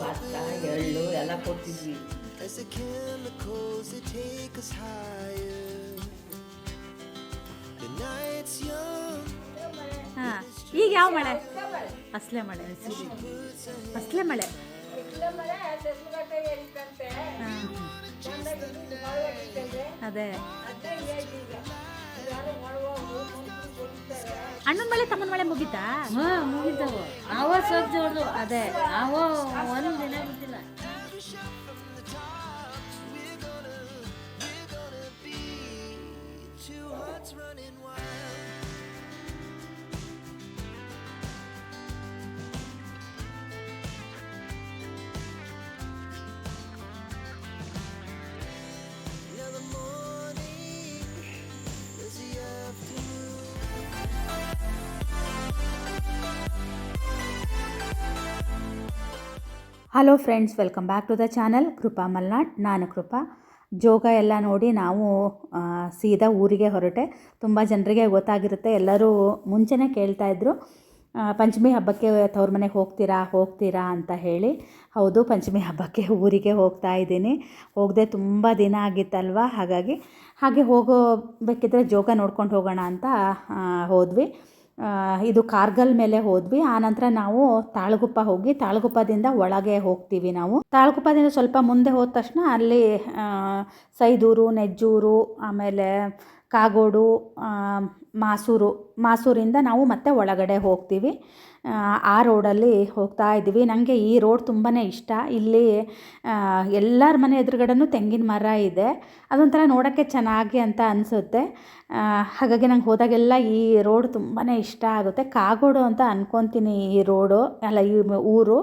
ಭತ್ತ ಎಳ್ಳು ಎಲ್ಲ ಕೊಡ್ತಿದ್ವಿ as the chemicals they take us higher. The night's young. ಹಾ ಈಗ ಯಾವ ಮಳೆ ಅಸ್ಲೆ ಮಳೆ ಅಸ್ಲೆ ಮಳೆ ಹಾ. ಅದೇ. ಅಣ್ಣನ ಮಳೆ ತಮ್ಮನ ಮಳೆ ಮುಗೀತಾ? ಹಾ ಮುಗಿತಾವ ಅವ ಸ್ವಲ್ಪ ಅದೇ. ಅವ ಒಂದು ದಿನ ಬಿಟ್ಟಿಲ್ಲ. Hello friends welcome back to the channel Krupa Malnad, ನಾನು ಕೃಪಾ. ಜೋಗ ಎಲ್ಲ ನೋಡಿ ನಾವು ಸೀದಾ ಊರಿಗೆ ಹೊರಟೆ. ತುಂಬ ಜನರಿಗೆ ಗೊತ್ತಾಗಿರುತ್ತೆ. ಎಲ್ಲರೂ ಮುಂಚೆನೇ ಕೇಳ್ತಾ ಇದ್ರು. ಪಂಚಮಿ ಹಬ್ಬಕ್ಕೆ ತವ್ರ ಮನೆಗೆ ಹೋಗ್ತೀರಾ ಹೋಗ್ತೀರಾ ಅಂತ ಹೇಳಿ. ಹೌದು, ಪಂಚಮಿ ಹಬ್ಬಕ್ಕೆ ಊರಿಗೆ ಹೋಗ್ತಾ ಇದ್ದೀನಿ. ಹೋಗದೆ ತುಂಬ ದಿನ ಆಗಿತ್ತಲ್ವ? ಹಾಗಾಗಿ ಹಾಗೆ ಹೋಗೋಬೇಕಿದ್ರೆ ಜೋಗ ನೋಡ್ಕೊಂಡು ಹೋಗೋಣ ಅಂತ ಹೋದ್ವಿ. ಇದು ಕಾರ್ಗಲ್ ಮೇಲೆ ಹೋದ್ವಿ. ಆನಂತರ ನಾವು ತಾಳಗುಪ್ಪ ಹೋಗಿ ತಾಳಗುಪ್ಪದಿಂದ ಒಳಗೆ ಹೋಗ್ತೀವಿ ನಾವು. ತಾಳಗುಪ್ಪದಿಂದ ಸ್ವಲ್ಪ ಮುಂದೆ ಹೋದ ತಕ್ಷಣ ಅಲ್ಲಿ ಸೈದೂರು, ನೆಜ್ಜೂರು, ಆಮೇಲೆ ಕಾಗೋಡು ಮಾಸೂರು ಮಾಸೂರಿಂದ ನಾವು ಮತ್ತೆ ಒಳಗಡೆ ಹೋಗ್ತೀವಿ. ಆ, ರೋಡಲ್ಲಿ ಹೋಗ್ತಾ ಇದ್ದೀವಿ. ನನಗೆ ಈ ರೋಡ್ ತುಂಬಾ ಇಷ್ಟ. ಇಲ್ಲಿ ಎಲ್ಲರ ಮನೆ ಎದುರುಗಡೆನೂ ತೆಂಗಿನ ಮರ ಇದೆ. ಅದೊಂಥರ ನೋಡೋಕ್ಕೆ ಚೆನ್ನಾಗಿ ಅಂತ ಅನಿಸುತ್ತೆ. ಹಾಗಾಗಿ ನಂಗೆ ಹೋದಾಗೆಲ್ಲ ಈ ರೋಡ್ ತುಂಬಾ ಇಷ್ಟ ಆಗುತ್ತೆ. ಕಾಗೋಡು ಅಂತ ಅಂದ್ಕೊತೀನಿ ಈ ರೋಡು ಅಲ್ಲ ಈ ಊರು.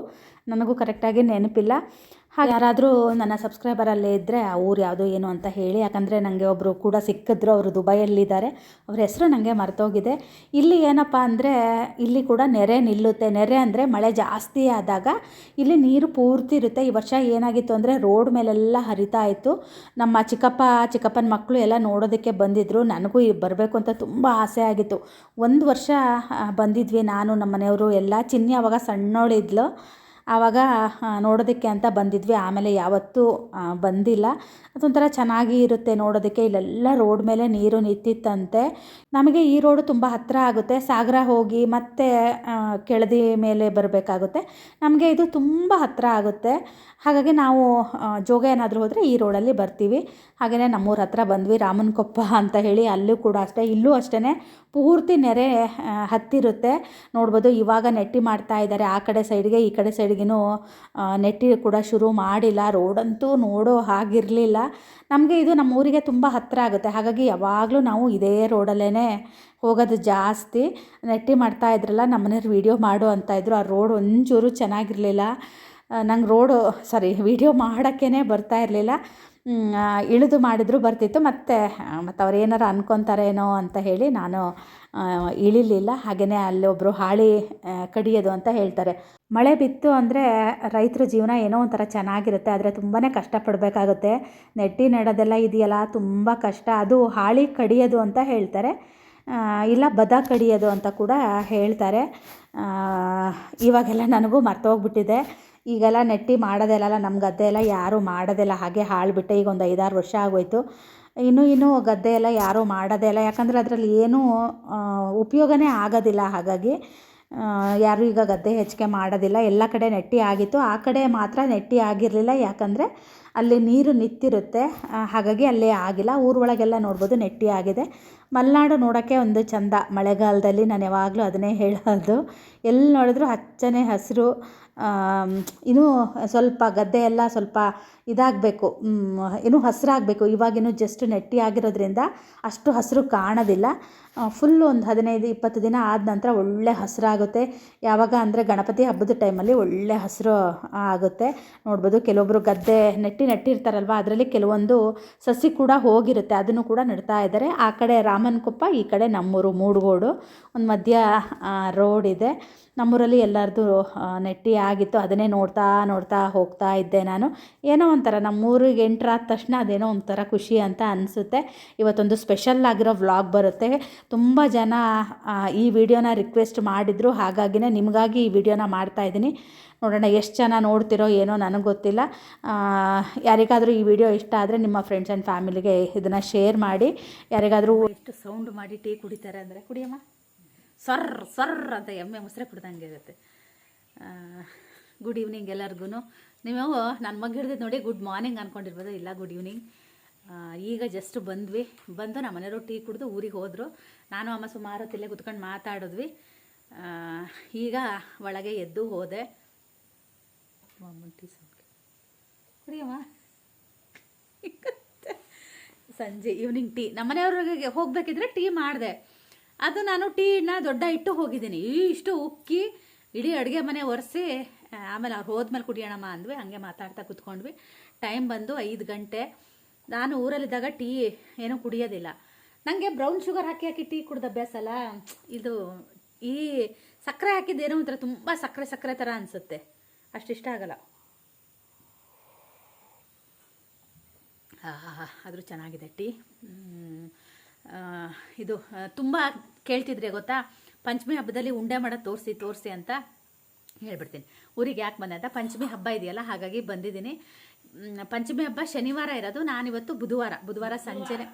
ನನಗೂ ಕರೆಕ್ಟಾಗಿ ನೆನಪಿಲ್ಲ. ಹಾಗೆ ಯಾರಾದರೂ ನನ್ನ ಸಬ್ಸ್ಕ್ರೈಬರಲ್ಲೇ ಇದ್ದರೆ ಆ ಊರು ಯಾವುದು ಏನು ಅಂತ ಹೇಳಿ, ಯಾಕಂದರೆ ನನಗೆ ಒಬ್ಬರು ಕೂಡ ಸಿಕ್ಕಿದ್ರು, ಅವರು ದುಬೈಯಲ್ಲಿದ್ದಾರೆ. ಅವ್ರ ಹೆಸರು ನನಗೆ ಮರೆತೋಗಿದೆ. ಇಲ್ಲಿ ಏನಪ್ಪ ಅಂದರೆ, ಇಲ್ಲಿ ಕೂಡ ನೆರೆ ನಿಲ್ಲುತ್ತೆ. ನೆರೆ ಅಂದರೆ ಮಳೆ ಜಾಸ್ತಿ ಆದಾಗ ಇಲ್ಲಿ ನೀರು ಪೂರ್ತಿ ಇರುತ್ತೆ. ಈ ವರ್ಷ ಏನಾಗಿತ್ತು ಅಂದರೆ, ರೋಡ್ ಮೇಲೆಲ್ಲ ಹರಿತಾ ಇತ್ತು. ನಮ್ಮ ಚಿಕ್ಕಪ್ಪ, ಚಿಕ್ಕಪ್ಪನ ಮಕ್ಕಳು ಎಲ್ಲ ನೋಡೋದಕ್ಕೆ ಬಂದಿದ್ದರು ನನಗೂ ಬರಬೇಕು ಅಂತ ತುಂಬ ಆಸೆ ಆಗಿತ್ತು. ಒಂದು ವರ್ಷ ಬಂದಿದ್ವಿ ನಾನು ನಮ್ಮ ಮನೆಯವರು ಎಲ್ಲ. ಚಿನ್ನಿ ಅವಾಗ ಸಣ್ಣವಳಿದ್ಲು. ಆವಾಗ ನೋಡೋದಕ್ಕೆ ಅಂತ ಬಂದಿದ್ವಿ. ಆಮೇಲೆ ಯಾವತ್ತೂ ಬಂದಿಲ್ಲ. ಅದೊಂಥರ ಚೆನ್ನಾಗಿ ಇರುತ್ತೆ ನೋಡೋದಕ್ಕೆ. ಇಲ್ಲೆಲ್ಲ ರೋಡ್ ಮೇಲೆ ನೀರು ನಿಂತಿತ್ತಂತೆ. ನಮಗೆ ಈ ರೋಡು ತುಂಬ ಹತ್ತಿರ ಆಗುತ್ತೆ. ಸಾಗರ ಹೋಗಿ ಮತ್ತೆ ಕೆಳದಿ ಮೇಲೆ ಬರಬೇಕಾಗುತ್ತೆ. ನಮಗೆ ಇದು ತುಂಬ ಹತ್ತಿರ ಆಗುತ್ತೆ. ಹಾಗಾಗಿ ನಾವು ಜೋಗ ಏನಾದರೂ ಹೋದರೆ ಈ ರೋಡಲ್ಲಿ ಬರ್ತೀವಿ. ಹಾಗೆಯೇ ನಮ್ಮೂರ ಹತ್ರ ಬಂದ್ವಿ, ರಾಮನಕೊಪ್ಪ ಅಂತ ಹೇಳಿ ಅಲ್ಲೂ ಕೂಡ ಅಷ್ಟೇ, ಇಲ್ಲೂ ಅಷ್ಟೇ ಪೂರ್ತಿ ನೆರೆ ಹತ್ತಿರುತ್ತೆ. ನೋಡ್ಬೋದು ಇವಾಗ ನೆಟ್ಟಿ ಮಾಡ್ತಾ ಇದ್ದಾರೆ, ಆ ಕಡೆ ಸೈಡ್ಗೆ ಈ ಕಡೆ ಸೈಡ್ಗಿನೂ ನೆಟ್ಟಿ ಕೂಡ ಶುರು ಮಾಡಿಲ್ಲ. ರೋಡಂತೂ ನೋಡೋ ಹಾಗಿರಲಿಲ್ಲ. ನಮಗೆ ಇದು ನಮ್ಮ ಊರಿಗೆ ತುಂಬ ಹತ್ತಿರ ಆಗುತ್ತೆ. ಹಾಗಾಗಿ ಯಾವಾಗಲೂ ನಾವು ಇದೇ ರೋಡಲ್ಲೇ ಹೋಗೋದು ಜಾಸ್ತಿ. ನೆಟ್ಟಿ ಮಾಡ್ತಾ ಇದ್ರಲ್ಲ ನಮ್ಮನೇರು ವೀಡಿಯೋ ಮಾಡು ಅಂತ ಇದ್ರು, ಆ ರೋಡ್ ಒಂಚೂರು ಚೆನ್ನಾಗಿರಲಿಲ್ಲ. ನಂಗೆ ರೋಡು ಸಾರಿ ವೀಡಿಯೋ ಮಾಡೋಕ್ಕೇ ಬರ್ತಾ ಇರಲಿಲ್ಲ. ಇಳಿದು ಮಾಡಿದ್ರು ಬರ್ತಿತ್ತು. ಮತ್ತು ಮತ್ತು ಅವ್ರು ಏನಾರು ಅನ್ಕೊತಾರೇನೋ ಅಂತ ಹೇಳಿ ನಾನು ಇಳಿಲಿಲ್ಲ. ಹಾಗೆಯೇ ಅಲ್ಲೊಬ್ಬರು ಹಾಳಿ ಕಡಿಯೋದು ಅಂತ ಹೇಳ್ತಾರೆ. ಮಳೆ ಬಿತ್ತು ಅಂದರೆ ರೈತರ ಜೀವನ ಏನೋ ಒಂಥರ ಚೆನ್ನಾಗಿರುತ್ತೆ. ಆದರೆ ತುಂಬಾ ಕಷ್ಟಪಡಬೇಕಾಗುತ್ತೆ. ನೆಟ್ಟಿ ನೆಡೋದೆಲ್ಲ ಇದೆಯಲ್ಲ, ತುಂಬ ಕಷ್ಟ. ಅದು ಹಾಳಿ ಕಡಿಯೋದು ಅಂತ ಹೇಳ್ತಾರೆ. ಇಲ್ಲ, ಬದ ಕಡಿಯೋದು ಅಂತ ಕೂಡ ಹೇಳ್ತಾರೆ. ಇವಾಗೆಲ್ಲ ನನಗೂ ಮರ್ತೋಗ್ಬಿಟ್ಟಿದೆ. ಈಗೆಲ್ಲ ನೆಟ್ಟಿ ಮಾಡೋದೆಲ್ಲ ನಮ್ಮ ಗದ್ದೆ ಎಲ್ಲ ಯಾರೂ ಮಾಡೋದಿಲ್ಲ. ಹಾಗೆ ಹಾಳುಬಿಟ್ಟೆ, ಈಗ ಒಂದು ಐದಾರು ವರ್ಷ ಆಗೋಯ್ತು. ಇನ್ನೂ ಇನ್ನೂ ಗದ್ದೆ ಎಲ್ಲ ಯಾರೂ ಮಾಡೋದೇ ಇಲ್ಲ. ಯಾಕಂದರೆ ಅದರಲ್ಲಿ ಏನೂ ಉಪಯೋಗನೇ ಆಗೋದಿಲ್ಲ. ಹಾಗಾಗಿ ಯಾರೂ ಈಗ ಗದ್ದೆ ಹೆಚ್ಚಿಗೆ ಮಾಡೋದಿಲ್ಲ. ಎಲ್ಲ ಕಡೆ ನೆಟ್ಟಿ ಆಗಿತ್ತು. ಆ ಕಡೆ ಮಾತ್ರ ನೆಟ್ಟಿ ಆಗಿರಲಿಲ್ಲ. ಯಾಕಂದರೆ ಅಲ್ಲಿ ನೀರು ನಿಂತಿರುತ್ತೆ. ಹಾಗಾಗಿ ಅಲ್ಲಿ ಆಗಿಲ್ಲ. ಊರೊಳಗೆಲ್ಲ ನೋಡ್ಬೋದು ನೆಟ್ಟಿ ಆಗಿದೆ. ಮಲೆನಾಡು ನೋಡೋಕ್ಕೆ ಒಂದು ಚಂದ. ಮಳೆಗಾಲದಲ್ಲಿ ನಾನು ಯಾವಾಗಲೂ ಅದನ್ನೇ ಹೇಳೋದು. ಎಲ್ಲಿ ನೋಡಿದ್ರು ಹಚ್ಚನೆ ಹಸಿರು. ಇನ್ನೂ ಸ್ವಲ್ಪ ಗದ್ದೆ ಎಲ್ಲ ಸ್ವಲ್ಪ ಇದಾಗಬೇಕು. ಏನು ಹಸಿರಾಗಬೇಕು. ಇವಾಗೇನು ಜಸ್ಟ್ ನೆಟ್ಟಿ ಆಗಿರೋದ್ರಿಂದ ಅಷ್ಟು ಹಸಿರು ಕಾಣೋದಿಲ್ಲ. ಫುಲ್ ಒಂದು ಹದಿನೈದು, ಇಪ್ಪತ್ತು ದಿನ ಆದ ನಂತರ ಒಳ್ಳೆ ಹಸಿರಾಗುತ್ತೆ. ಯಾವಾಗ ಅಂದರೆ ಗಣಪತಿ ಹಬ್ಬದ ಟೈಮಲ್ಲಿ ಒಳ್ಳೆ ಹಸಿರು ಆಗುತ್ತೆ. ನೋಡ್ಬೋದು ಕೆಲವೊಬ್ಬರು ಗದ್ದೆ ನೆಟ್ಟಿ ನೆಟ್ಟಿರ್ತಾರಲ್ವ, ಅದರಲ್ಲಿ ಕೆಲವೊಂದು ಸಸಿ ಕೂಡ ಹೋಗಿರುತ್ತೆ. ಅದನ್ನು ಕೂಡ ನೆಡ್ತಾ ಇದ್ದಾರೆ. ಆ ಕಡೆ ರಾಮನಕೊಪ್ಪ, ಈ ಕಡೆ ನಮ್ಮೂರು ಮೂಡುಗೋಡು. ಒಂದು ಮಧ್ಯ ರೋಡ್ ಇದೆ. ನಮ್ಮೂರಲ್ಲಿ ಎಲ್ಲರದು ನೆಟ್ಟಿ ಆಗಿತ್ತು. ಅದನ್ನೇ ನೋಡ್ತಾ ನೋಡ್ತಾ ಹೋಗ್ತಾ ಇದ್ದೆ ನಾನು. ಏನೋ ಒಂಥರ ನಮ್ಮೂರಿಗೆ ಎಂಟ್ರ್ ಆದ ತಕ್ಷಣ ಅದೇನೋ ಒಂಥರ ಖುಷಿ ಅಂತ ಅನಿಸುತ್ತೆ. ಇವತ್ತೊಂದು ಸ್ಪೆಷಲ್ ಆಗಿರೋ ವ್ಲಾಗ್ ಬರುತ್ತೆ. ತುಂಬ ಜನ ಈ ವಿಡಿಯೋನ ರಿಕ್ವೆಸ್ಟ್ ಮಾಡಿದರು. ಹಾಗಾಗಿನೇ ನಿಮಗಾಗಿ ಈ ವಿಡಿಯೋನ ಮಾಡ್ತಾಯಿದ್ದೀನಿ ನೋಡೋಣ ಎಷ್ಟು ಜನ ನೋಡ್ತಿರೋ ಏನೋ ನನಗೆ ಗೊತ್ತಿಲ್ಲ. ಯಾರಿಗಾದರೂ ಈ ವಿಡಿಯೋ ಇಷ್ಟ ಆದರೆ ನಿಮ್ಮ ಫ್ರೆಂಡ್ಸ್ ಆ್ಯಂಡ್ ಫ್ಯಾಮಿಲಿಗೆ ಇದನ್ನು ಶೇರ್ ಮಾಡಿ. ಯಾರಿಗಾದರೂ ಎಷ್ಟು ಸೌಂಡ್ ಮಾಡಿ ಟೀ ಕುಡಿತಾರೆ ಅಂದರೆ ಕುಡಿಯಮ್ಮ. ಸರ್ ಸರ್ ಅಂತ ಎಮ್ಮೆ ಮೊಸರೆ ಕುಡ್ದಂಗೆ ಇರುತ್ತೆ. ಗುಡ್ ಈವ್ನಿಂಗ್ ಎಲ್ಲರಿಗೂ ನೀವು ನನ್ನ ಮಗ ಹಿಡ್ದಿದ್ದು ನೋಡಿ ಗುಡ್ ಮಾರ್ನಿಂಗ್ ಅಂದ್ಕೊಂಡಿರ್ಬೋದು ಇಲ್ಲ ಗುಡ್ ಈವ್ನಿಂಗ್ ಈಗ ಜಸ್ಟ್ ಬಂದ್ವಿ. ಬಂದು ನಮ್ಮ ಮನೆಯವರು ಟೀ ಕುಡಿದು ಊರಿಗೆ ಹೋದರು. ನಾನು, ಅಮ್ಮ ಸುಮಾರು ಹೊತ್ತಿಲ್ಲೇ ಕುತ್ಕೊಂಡು ಮಾತಾಡಿದ್ವಿ. ಈಗ ಒಳಗೆ ಎದ್ದು ಹೋದೆ. ಟೀ ಕುಡಿಯಮ್ಮ ಸಂಜೆ ಈವ್ನಿಂಗ್ ಟೀ ನಮ್ಮ ಮನೆಯವ್ರಿಗೆ ಹೋಗಬೇಕಿದ್ರೆ ಟೀ ಮಾಡಿದೆ. ಅದು ನಾನು ಟೀನ ದೊಡ್ಡ ಇಟ್ಟು ಹೋಗಿದ್ದೀನಿ. ಇಷ್ಟು ಉಕ್ಕಿ ಇಡೀ ಅಡುಗೆ ಮನೆ ಒರೆಸಿ ಆಮೇಲೆ ಅವ್ರು ಹೋದ್ಮೇಲೆ ಕುಡಿಯೋಣಮ್ಮ ಅಂದ್ವಿ, ಹಂಗೆ ಮಾತಾಡ್ತಾ ಕುತ್ಕೊಂಡ್ವಿ. ಟೈಮ್ ಬಂದು ಐದು ಗಂಟೆ. ನಾನು ಊರಲ್ಲಿದ್ದಾಗ ಟೀ ಏನೂ ಕುಡಿಯೋದಿಲ್ಲ. ನನಗೆ ಬ್ರೌನ್ ಶುಗರ್ ಹಾಕಿ ಹಾಕಿ ಟೀ ಕುಡ್ದು ಅಭ್ಯಾಸ ಅಲ್ಲ. ಇದು ಈ ಸಕ್ಕರೆ ಹಾಕಿದ್ದೇನೋ ಒಂಥರ ತುಂಬ ಸಕ್ಕರೆ ಸಕ್ಕರೆ ಥರ ಅನಿಸುತ್ತೆ. ಅಷ್ಟಿಷ್ಟ ಆಗಲ್ಲ. ಆದರೂ ಚೆನ್ನಾಗಿದೆ ಟೀ. ಇದು ತುಂಬ ಕೇಳ್ತಿದ್ರೆ ಗೊತ್ತಾ? ಪಂಚಮಿ ಹಬ್ಬದಲ್ಲಿ ಉಂಡೆ ಮಾಡೋದು ತೋರಿಸಿ ತೋರಿಸಿ ಅಂತ. ಹೇಳ್ಬಿಡ್ತೀನಿ. ಊರಿಗೆ ಯಾಕೆ ಬಂದೆ ಅಂತ ಪಂಚಮಿ ಹಬ್ಬ ಇದೆಯಲ್ಲ, ಹಾಗಾಗಿ ಬಂದಿದ್ದೀನಿ. ಪಂಚಮಿ ಹಬ್ಬ ಶನಿವಾರ ಇರೋದು, ನಾನಿವತ್ತು ಬುಧವಾರ ಬುಧವಾರ ಸಂಜೆನೆ.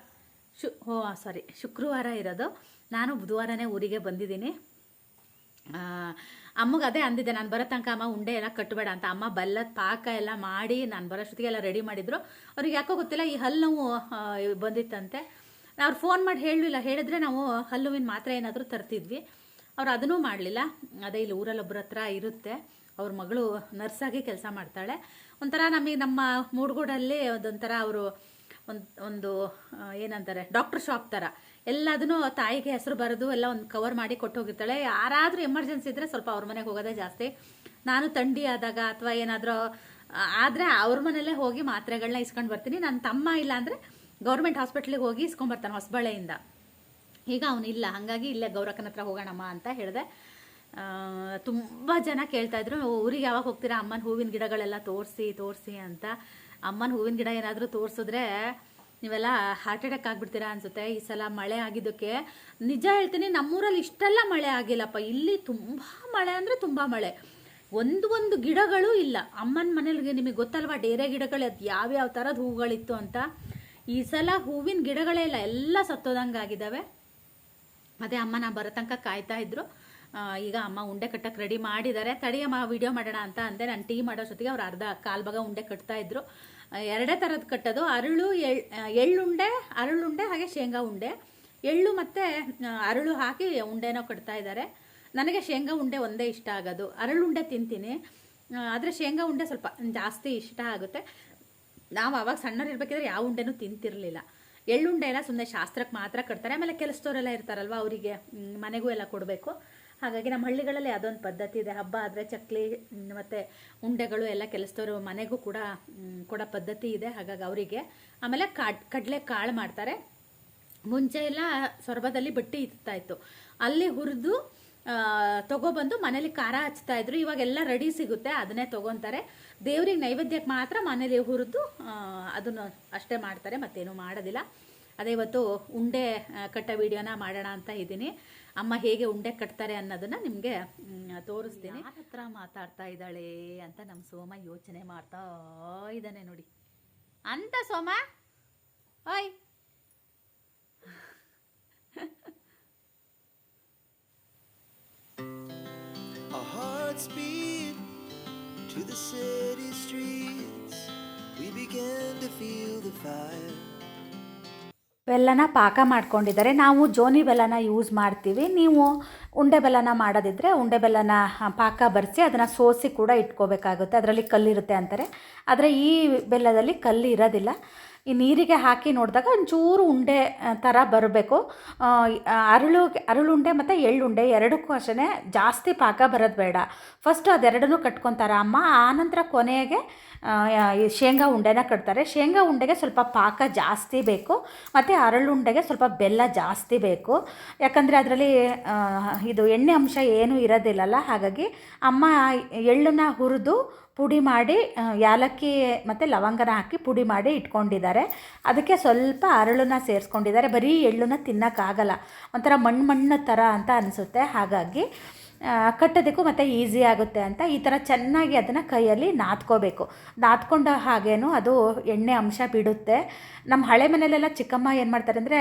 ಶು, ಹೋ ಸಾರಿ ಶುಕ್ರವಾರ ಇರೋದು. ನಾನು ಬುಧವಾರನೇ ಊರಿಗೆ ಬಂದಿದ್ದೀನಿ. ಅಮ್ಮಗೆ ಅದೇ ಅಂದಿದ್ದೆ, ನಾನು ಬರೋ ತನಕ ಅಮ್ಮ ಉಂಡೆ ಎಲ್ಲ ಕಟ್ಟಬೇಡ ಅಂತ. ಅಮ್ಮ ಬಲ್ಲದ ಪಾಕ ಎಲ್ಲ ಮಾಡಿ, ನಾನು ಬರೋಷ್ಟೊತ್ತಿಗೆ ಎಲ್ಲ ರೆಡಿ ಮಾಡಿದ್ರು. ಅವ್ರಿಗೆ ಯಾಕೋ ಗೊತ್ತಿಲ್ಲ, ಈ ಹಲ್ಲು ನೋವು ಬಂದಿತ್ತಂತೆ. ಅವ್ರು ಫೋನ್ ಮಾಡಿ ಹೇಳಲಿಲ್ಲ ಹೇಳಿದ್ರೆ ನಾವು ಹಲ್ಲುವಿನ ಮಾತ್ರೆ ಏನಾದರೂ ತರ್ತಿದ್ವಿ. ಅವ್ರು ಅದನ್ನೂ ಮಾಡಲಿಲ್ಲ. ಅದೇ ಇಲ್ಲಿ ಊರಲ್ಲಿ ಒಬ್ಬರ ಹತ್ರ ಇರುತ್ತೆ. ಅವ್ರ ಮಗಳು ನರ್ಸಾಗಿ ಕೆಲಸ ಮಾಡ್ತಾಳೆ. ಒಂಥರ ನಮಗೆ ನಮ್ಮ ಮೂಡ್ಗೋಡಲ್ಲಿ ಅದೊಂಥರ ಅವರು ಒಂದು ಒಂದು ಏನಂತಾರೆ ಡಾಕ್ಟರ್ ಶಾಪ್ ಥರ. ಎಲ್ಲದನ್ನು ತಾಯಿಗೆ ಹೆಸರು ಬರೋದು ಎಲ್ಲ ಒಂದು ಕವರ್ ಮಾಡಿ ಕೊಟ್ಟು ಹೋಗಿರ್ತಾಳೆ ಯಾರಾದರೂ ಎಮರ್ಜೆನ್ಸಿ ಇದ್ದರೆ ಸ್ವಲ್ಪ ಅವ್ರ ಮನೆಗೆ ಹೋಗೋದೇ ಜಾಸ್ತಿ. ನಾನು ಥಂಡಿ ಆದಾಗ ಅಥವಾ ಏನಾದರೂ ಆದರೆ ಅವ್ರ ಮನೆಯಲ್ಲೇ ಹೋಗಿ ಮಾತ್ರೆಗಳನ್ನ ಇಸ್ಕೊಂಡು ಬರ್ತೀನಿ. ನನ್ನ ತಮ್ಮ ಇಲ್ಲ ಅಂದರೆ ಗೌರ್ಮೆಂಟ್ ಹಾಸ್ಪಿಟ್ಲಿಗೆ ಹೋಗಿ ಇಸ್ಕೊಂಬರ್ತಾನೆ ಹೊಸಬಳೆಯಿಂದ ಈಗ ಅವನಿಲ್ಲ ಹಾಗಾಗಿ ಇಲ್ಲೇ ಗೌರಕ್ಕನ ಹತ್ರ ಹೋಗೋಣಮ್ಮ ಅಂತ ಹೇಳಿದೆ. ತುಂಬ ಜನ ಕೇಳ್ತಾ ಇದ್ರು ಊರಿಗೆ ಯಾವಾಗ ಹೋಗ್ತೀರಾ? ಅಮ್ಮನ ಹೂವಿನ ಗಿಡಗಳೆಲ್ಲ ತೋರಿಸಿ ತೋರಿಸಿ ಅಂತ. ಅಮ್ಮನ ಹೂವಿನ ಗಿಡ ಏನಾದರೂ ತೋರಿಸಿದ್ರೆ ನೀವೆಲ್ಲ ಹಾರ್ಟ್ ಅಟ್ಯಾಕ್ ಆಗಿಬಿಡ್ತೀರಾ ಅನ್ಸುತ್ತೆ ಈ ಸಲ ಮಳೆ ಆಗಿದ್ದಕ್ಕೆ. ನಿಜ ಹೇಳ್ತೀನಿ, ನಮ್ಮೂರಲ್ಲಿ ಇಷ್ಟೆಲ್ಲ ಮಳೆ ಆಗಿಲ್ಲಪ್ಪ. ಇಲ್ಲಿ ತುಂಬ ಮಳೆ ಅಂದರೆ ತುಂಬ ಮಳೆ. ಒಂದು ಒಂದು ಗಿಡಗಳು ಇಲ್ಲ. ಅಮ್ಮನ ಮನೇಲಿ ನಿಮಗೆ ಗೊತ್ತಲ್ವಾ, ಡೇರೆ ಗಿಡಗಳು, ಅದು ಯಾವ್ಯಾವ ಥರದ ಹೂಗಳಿತ್ತು ಅಂತ. ಈ ಸಲ ಹೂವಿನ ಗಿಡಗಳೇ ಇಲ್ಲ, ಎಲ್ಲ ಸತ್ತೋದಂಗೆ ಆಗಿದ್ದಾವೆ ಅದೇ ಅಮ್ಮ ನಾ ಬರೋ ತನಕ ಕಾಯ್ತಾ ಇದ್ರು. ಈಗ ಅಮ್ಮ ಉಂಡೆ ಕಟ್ಟಕ್ಕೆ ರೆಡಿ ಮಾಡಿದ್ದಾರೆ ತಡಿಯಮ್ಮ ವಿಡಿಯೋ ಮಾಡೋಣ ಅಂತ ಅಂದೆ. ನಾನು ಟೀ ಮಾಡೋಷ್ಟೊತ್ತಿಗೆ ಅವ್ರು ಅರ್ಧ ಕಾಲು ಭಾಗ ಉಂಡೆ ಕಟ್ತಾ ಇದ್ರು. ಎರಡೇ ಥರದ್ದು ಕಟ್ಟೋದು. ಅರಳು ಎಳ್ಳುಂಡೆ, ಅರಳುಂಡೆ ಹಾಗೆ ಶೇಂಗಾ ಉಂಡೆ. ಎಳ್ಳು ಮತ್ತು ಅರಳು ಹಾಕಿ ಉಂಡೆನೋ ಕಟ್ತಾ ಇದ್ದಾರೆ ನನಗೆ ಶೇಂಗಾ ಉಂಡೆ ಒಂದೇ ಇಷ್ಟ ಆಗೋದು. ಅರಳುಂಡೆ ತಿಂತೀನಿ. ಆದರೆ ಶೇಂಗಾ ಉಂಡೆ ಸ್ವಲ್ಪ ಜಾಸ್ತಿ ಇಷ್ಟ ಆಗುತ್ತೆ. ನಾವು ಆವಾಗ ಸಣ್ಣರಿರ್ಬೇಕಿದ್ರೆ ಯಾವ ಉಂಡೆನೂ ತಿಂತಿರಲಿಲ್ಲ. ಎಳ್ಳುಂಡೆ ಎಲ್ಲ ಸುಮ್ಮನೆ ಶಾಸ್ತ್ರಕ್ಕೆ ಮಾತ್ರ ಕಟ್ತಾರೆ. ಆಮೇಲೆ ಕೆಲಸದವರೆಲ್ಲ ಇರ್ತಾರಲ್ವ ಅವರಿಗೆ ಮನೆಗೂ ಎಲ್ಲ ಕೊಡಬೇಕು. ಹಾಗಾಗಿ ನಮ್ಮ ಹಳ್ಳಿಗಳಲ್ಲಿ ಅದೊಂದು ಪದ್ಧತಿ ಇದೆ. ಹಬ್ಬ ಆದರೆ ಚಕ್ಲಿ ಮತ್ತು ಉಂಡೆಗಳು ಎಲ್ಲ ಕೆಲಸದವರು ಮನೆಗೂ ಕೂಡ ಕೊಡೋ ಪದ್ಧತಿ ಇದೆ ಹಾಗಾಗಿ ಅವರಿಗೆ. ಆಮೇಲೆ ಕಾಡ್, ಕಡಲೆ ಕಾಳು ಮಾಡ್ತಾರೆ. ಮುಂಚೆ ಎಲ್ಲ ಸೊರಬದಲ್ಲಿ ಬಟ್ಟಿ ಇರ್ತಾ ಇತ್ತು. ಅಲ್ಲಿ ಹುರಿದು ತಗೊಬಂದು ಮನೇಲಿ ಖಾರ ಹಚ್ತಾ ಇದ್ರು. ಇವಾಗೆಲ್ಲ ರೆಡಿ ಸಿಗುತ್ತೆ, ಅದನ್ನೇ ತಗೊಂತಾರೆ. ದೇವ್ರಿಗೆ ನೈವೇದ್ಯಕ್ಕೆ ಮಾತ್ರ ಮನೇಲಿ ಹುರಿದು ಅದನ್ನು ಅಷ್ಟೇ ಮಾಡ್ತಾರೆ ಮತ್ತೇನು ಮಾಡೋದಿಲ್ಲ. ಅದೇ ಇವತ್ತು ಉಂಡೆ ಕಟ್ಟೋ ವಿಡಿಯೋನ ಮಾಡೋಣ ಅಂತ ಇದ್ದೀನಿ. ಅಮ್ಮ ಹೇಗೆ ಉಂಡೆ ಕಟ್ತಾರೆ ಅನ್ನೋದನ್ನ ನಿಮಗೆ ತೋರಿಸ್ತೀನಿ. ಹತ್ರ ಮಾತಾಡ್ತಾ ಇದ್ದಾಳೆ ಅಂತ ನಮ್ಮ ಸೋಮ ಯೋಚನೆ ಮಾಡ್ತಾ ಇದ್ದಾನೆ ನೋಡಿ. ಅಂತ ಸೋಮ? ಓಯ್! Speed hearts beat to the city streets. We began to feel the fire. ಬೆಲ್ಲನ ಪಾಕ ಮಾಡ್ಕೊಂಡಿದ್ದಾರೆ ನಾವು ಜೋನಿ ಬೆಲ್ಲನ ಯೂಸ್ ಮಾಡ್ತೀವಿ ನೀವು ಉಂಡೆ ಬೆಲ್ಲನ ಮಾಡೋದಿದ್ದರೆ ಉಂಡೆ ಬೆಲ್ಲನ ಪಾಕ ಬರೆಸಿ ಅದನ್ನು ಸೋಸಿ ಕೂಡ ಇಟ್ಕೋಬೇಕಾಗುತ್ತೆ ಅದರಲ್ಲಿ ಕಲ್ಲಿರುತ್ತೆ ಅಂತಾರೆ ಆದರೆ ಈ ಬೆಲ್ಲದಲ್ಲಿ ಕಲ್ಲು ಇರೋದಿಲ್ಲ ಈ ನೀರಿಗೆ ಹಾಕಿ ನೋಡಿದಾಗ ಒಂಚೂರು ಉಂಡೆ ಥರ ಬರಬೇಕು. ಅರಳು, ಅರಳುಂಡೆ ಮತ್ತು ಎಳ್ಳುಂಡೆ ಎರಡಕ್ಕೂ ಅಷ್ಟೇ ಜಾಸ್ತಿ ಪಾಕ ಬರೋದು ಬೇಡ. ಫಸ್ಟ್ ಅದೆರಡನ್ನೂ ಕಟ್ಕೊತಾರೆ ಅಮ್ಮ. ಆನಂತರ ಕೊನೆಗೆ ಶೇಂಗಾ ಉಂಡೆನ ಕಟ್ತಾರೆ. ಶೇಂಗಾ ಉಂಡೆಗೆ ಸ್ವಲ್ಪ ಪಾಕ ಜಾಸ್ತಿ ಬೇಕು. ಮತ್ತು ಅರಳುಂಡೆಗೆ ಸ್ವಲ್ಪ ಬೆಲ್ಲ ಜಾಸ್ತಿ ಬೇಕು. ಯಾಕಂದರೆ ಅದರಲ್ಲಿ ಇದು ಎಣ್ಣೆ ಅಂಶ ಏನೂ ಇರೋದಿಲ್ಲಲ್ಲ. ಹಾಗಾಗಿ ಅಮ್ಮ ಎಳ್ಳನ್ನ ಹುರಿದು ಪುಡಿ ಮಾಡಿ ಯಾಲಕ್ಕಿ ಮತ್ತು ಲವಂಗನ ಹಾಕಿ ಪುಡಿ ಮಾಡಿ ಇಟ್ಕೊಂಡಿದ್ದಾರೆ. ಅದಕ್ಕೆ ಸ್ವಲ್ಪ ಅರಳನ್ನ ಸೇರಿಸ್ಕೊಂಡಿದ್ದಾರೆ. ಬರೀ ಎಳ್ಳನ್ನ ತಿನ್ನೋಕ್ಕಾಗಲ್ಲ. ಒಂಥರ ಮಣ್ಣು ಮಣ್ಣು ಥರ ಅಂತ ಅನಿಸುತ್ತೆ. ಹಾಗಾಗಿ ಕಟ್ಟೋದಕ್ಕೂ ಮತ್ತು ಈಸಿ ಆಗುತ್ತೆ ಅಂತ ಈ ಥರ ಚೆನ್ನಾಗಿ ಅದನ್ನು ಕೈಯಲ್ಲಿ ನಾದ್ಕೋಬೇಕು. ನಾದ್ಕೊಂಡ ಹಾಗೇನು ಅದು ಎಣ್ಣೆ ಅಂಶ ಬಿಡುತ್ತೆ. ನಮ್ಮ ಹಳೆ ಮನೆಯಲ್ಲೆಲ್ಲ ಚಿಕ್ಕಮ್ಮ ಏನು ಮಾಡ್ತಾರೆ ಅಂದರೆ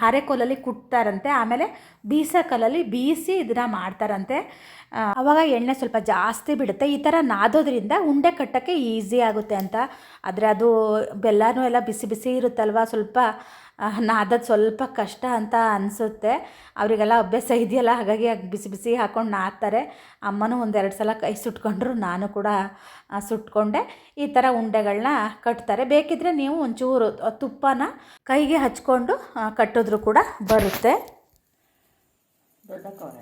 ಹಾರೆಕೋಲಲ್ಲಿ ಕುಟ್ತಾರಂತೆ. ಆಮೇಲೆ ಬೀಸೋ ಕಲ್ಲಲ್ಲಿ ಬೀಸಿ ಇದನ್ನು ಮಾಡ್ತಾರಂತೆ. ಆವಾಗ ಎಣ್ಣೆ ಸ್ವಲ್ಪ ಜಾಸ್ತಿ ಬಿಡುತ್ತೆ. ಈ ಥರ ನಾದೋದ್ರಿಂದ ಉಂಡೆ ಕಟ್ಟೋಕ್ಕೆ ಈಸಿ ಆಗುತ್ತೆ ಅಂತ. ಆದರೆ ಅದು ಬೆಲ್ಲನೂ ಎಲ್ಲ ಬಿಸಿ ಬಿಸಿ ಇರುತ್ತಲ್ವ ಸ್ವಲ್ಪ. ನಾದೋದು ಸ್ವಲ್ಪ ಕಷ್ಟ ಅಂತ ಅನಿಸುತ್ತೆ. ಅವರಿಗೆಲ್ಲ ಅಭ್ಯಾಸ ಇದೆಯಲ್ಲ, ಹಾಗಾಗಿ ಬಿಸಿ ಬಿಸಿ ಹಾಕ್ಕೊಂಡು ನಾದ್ತಾರೆ. ಅಮ್ಮನೂ ಒಂದೆರಡು ಸಲ ಕೈ ಸುಟ್ಕೊಂಡ್ರು, ನಾನು ಕೂಡ ಸುಟ್ಕೊಂಡೆ. ಈ ಥರ ಉಂಡೆಗಳನ್ನ ಕಟ್ತಾರೆ. ಬೇಕಿದ್ರೆ ನೀವು ಒಂಚೂರು ತುಪ್ಪನ ಕೈಗೆ ಹಚ್ಕೊಂಡು ಕಟ್ಟಿದ್ರು ಕೂಡ ಬರುತ್ತೆ. ದೊಡ್ಡ ಕವರ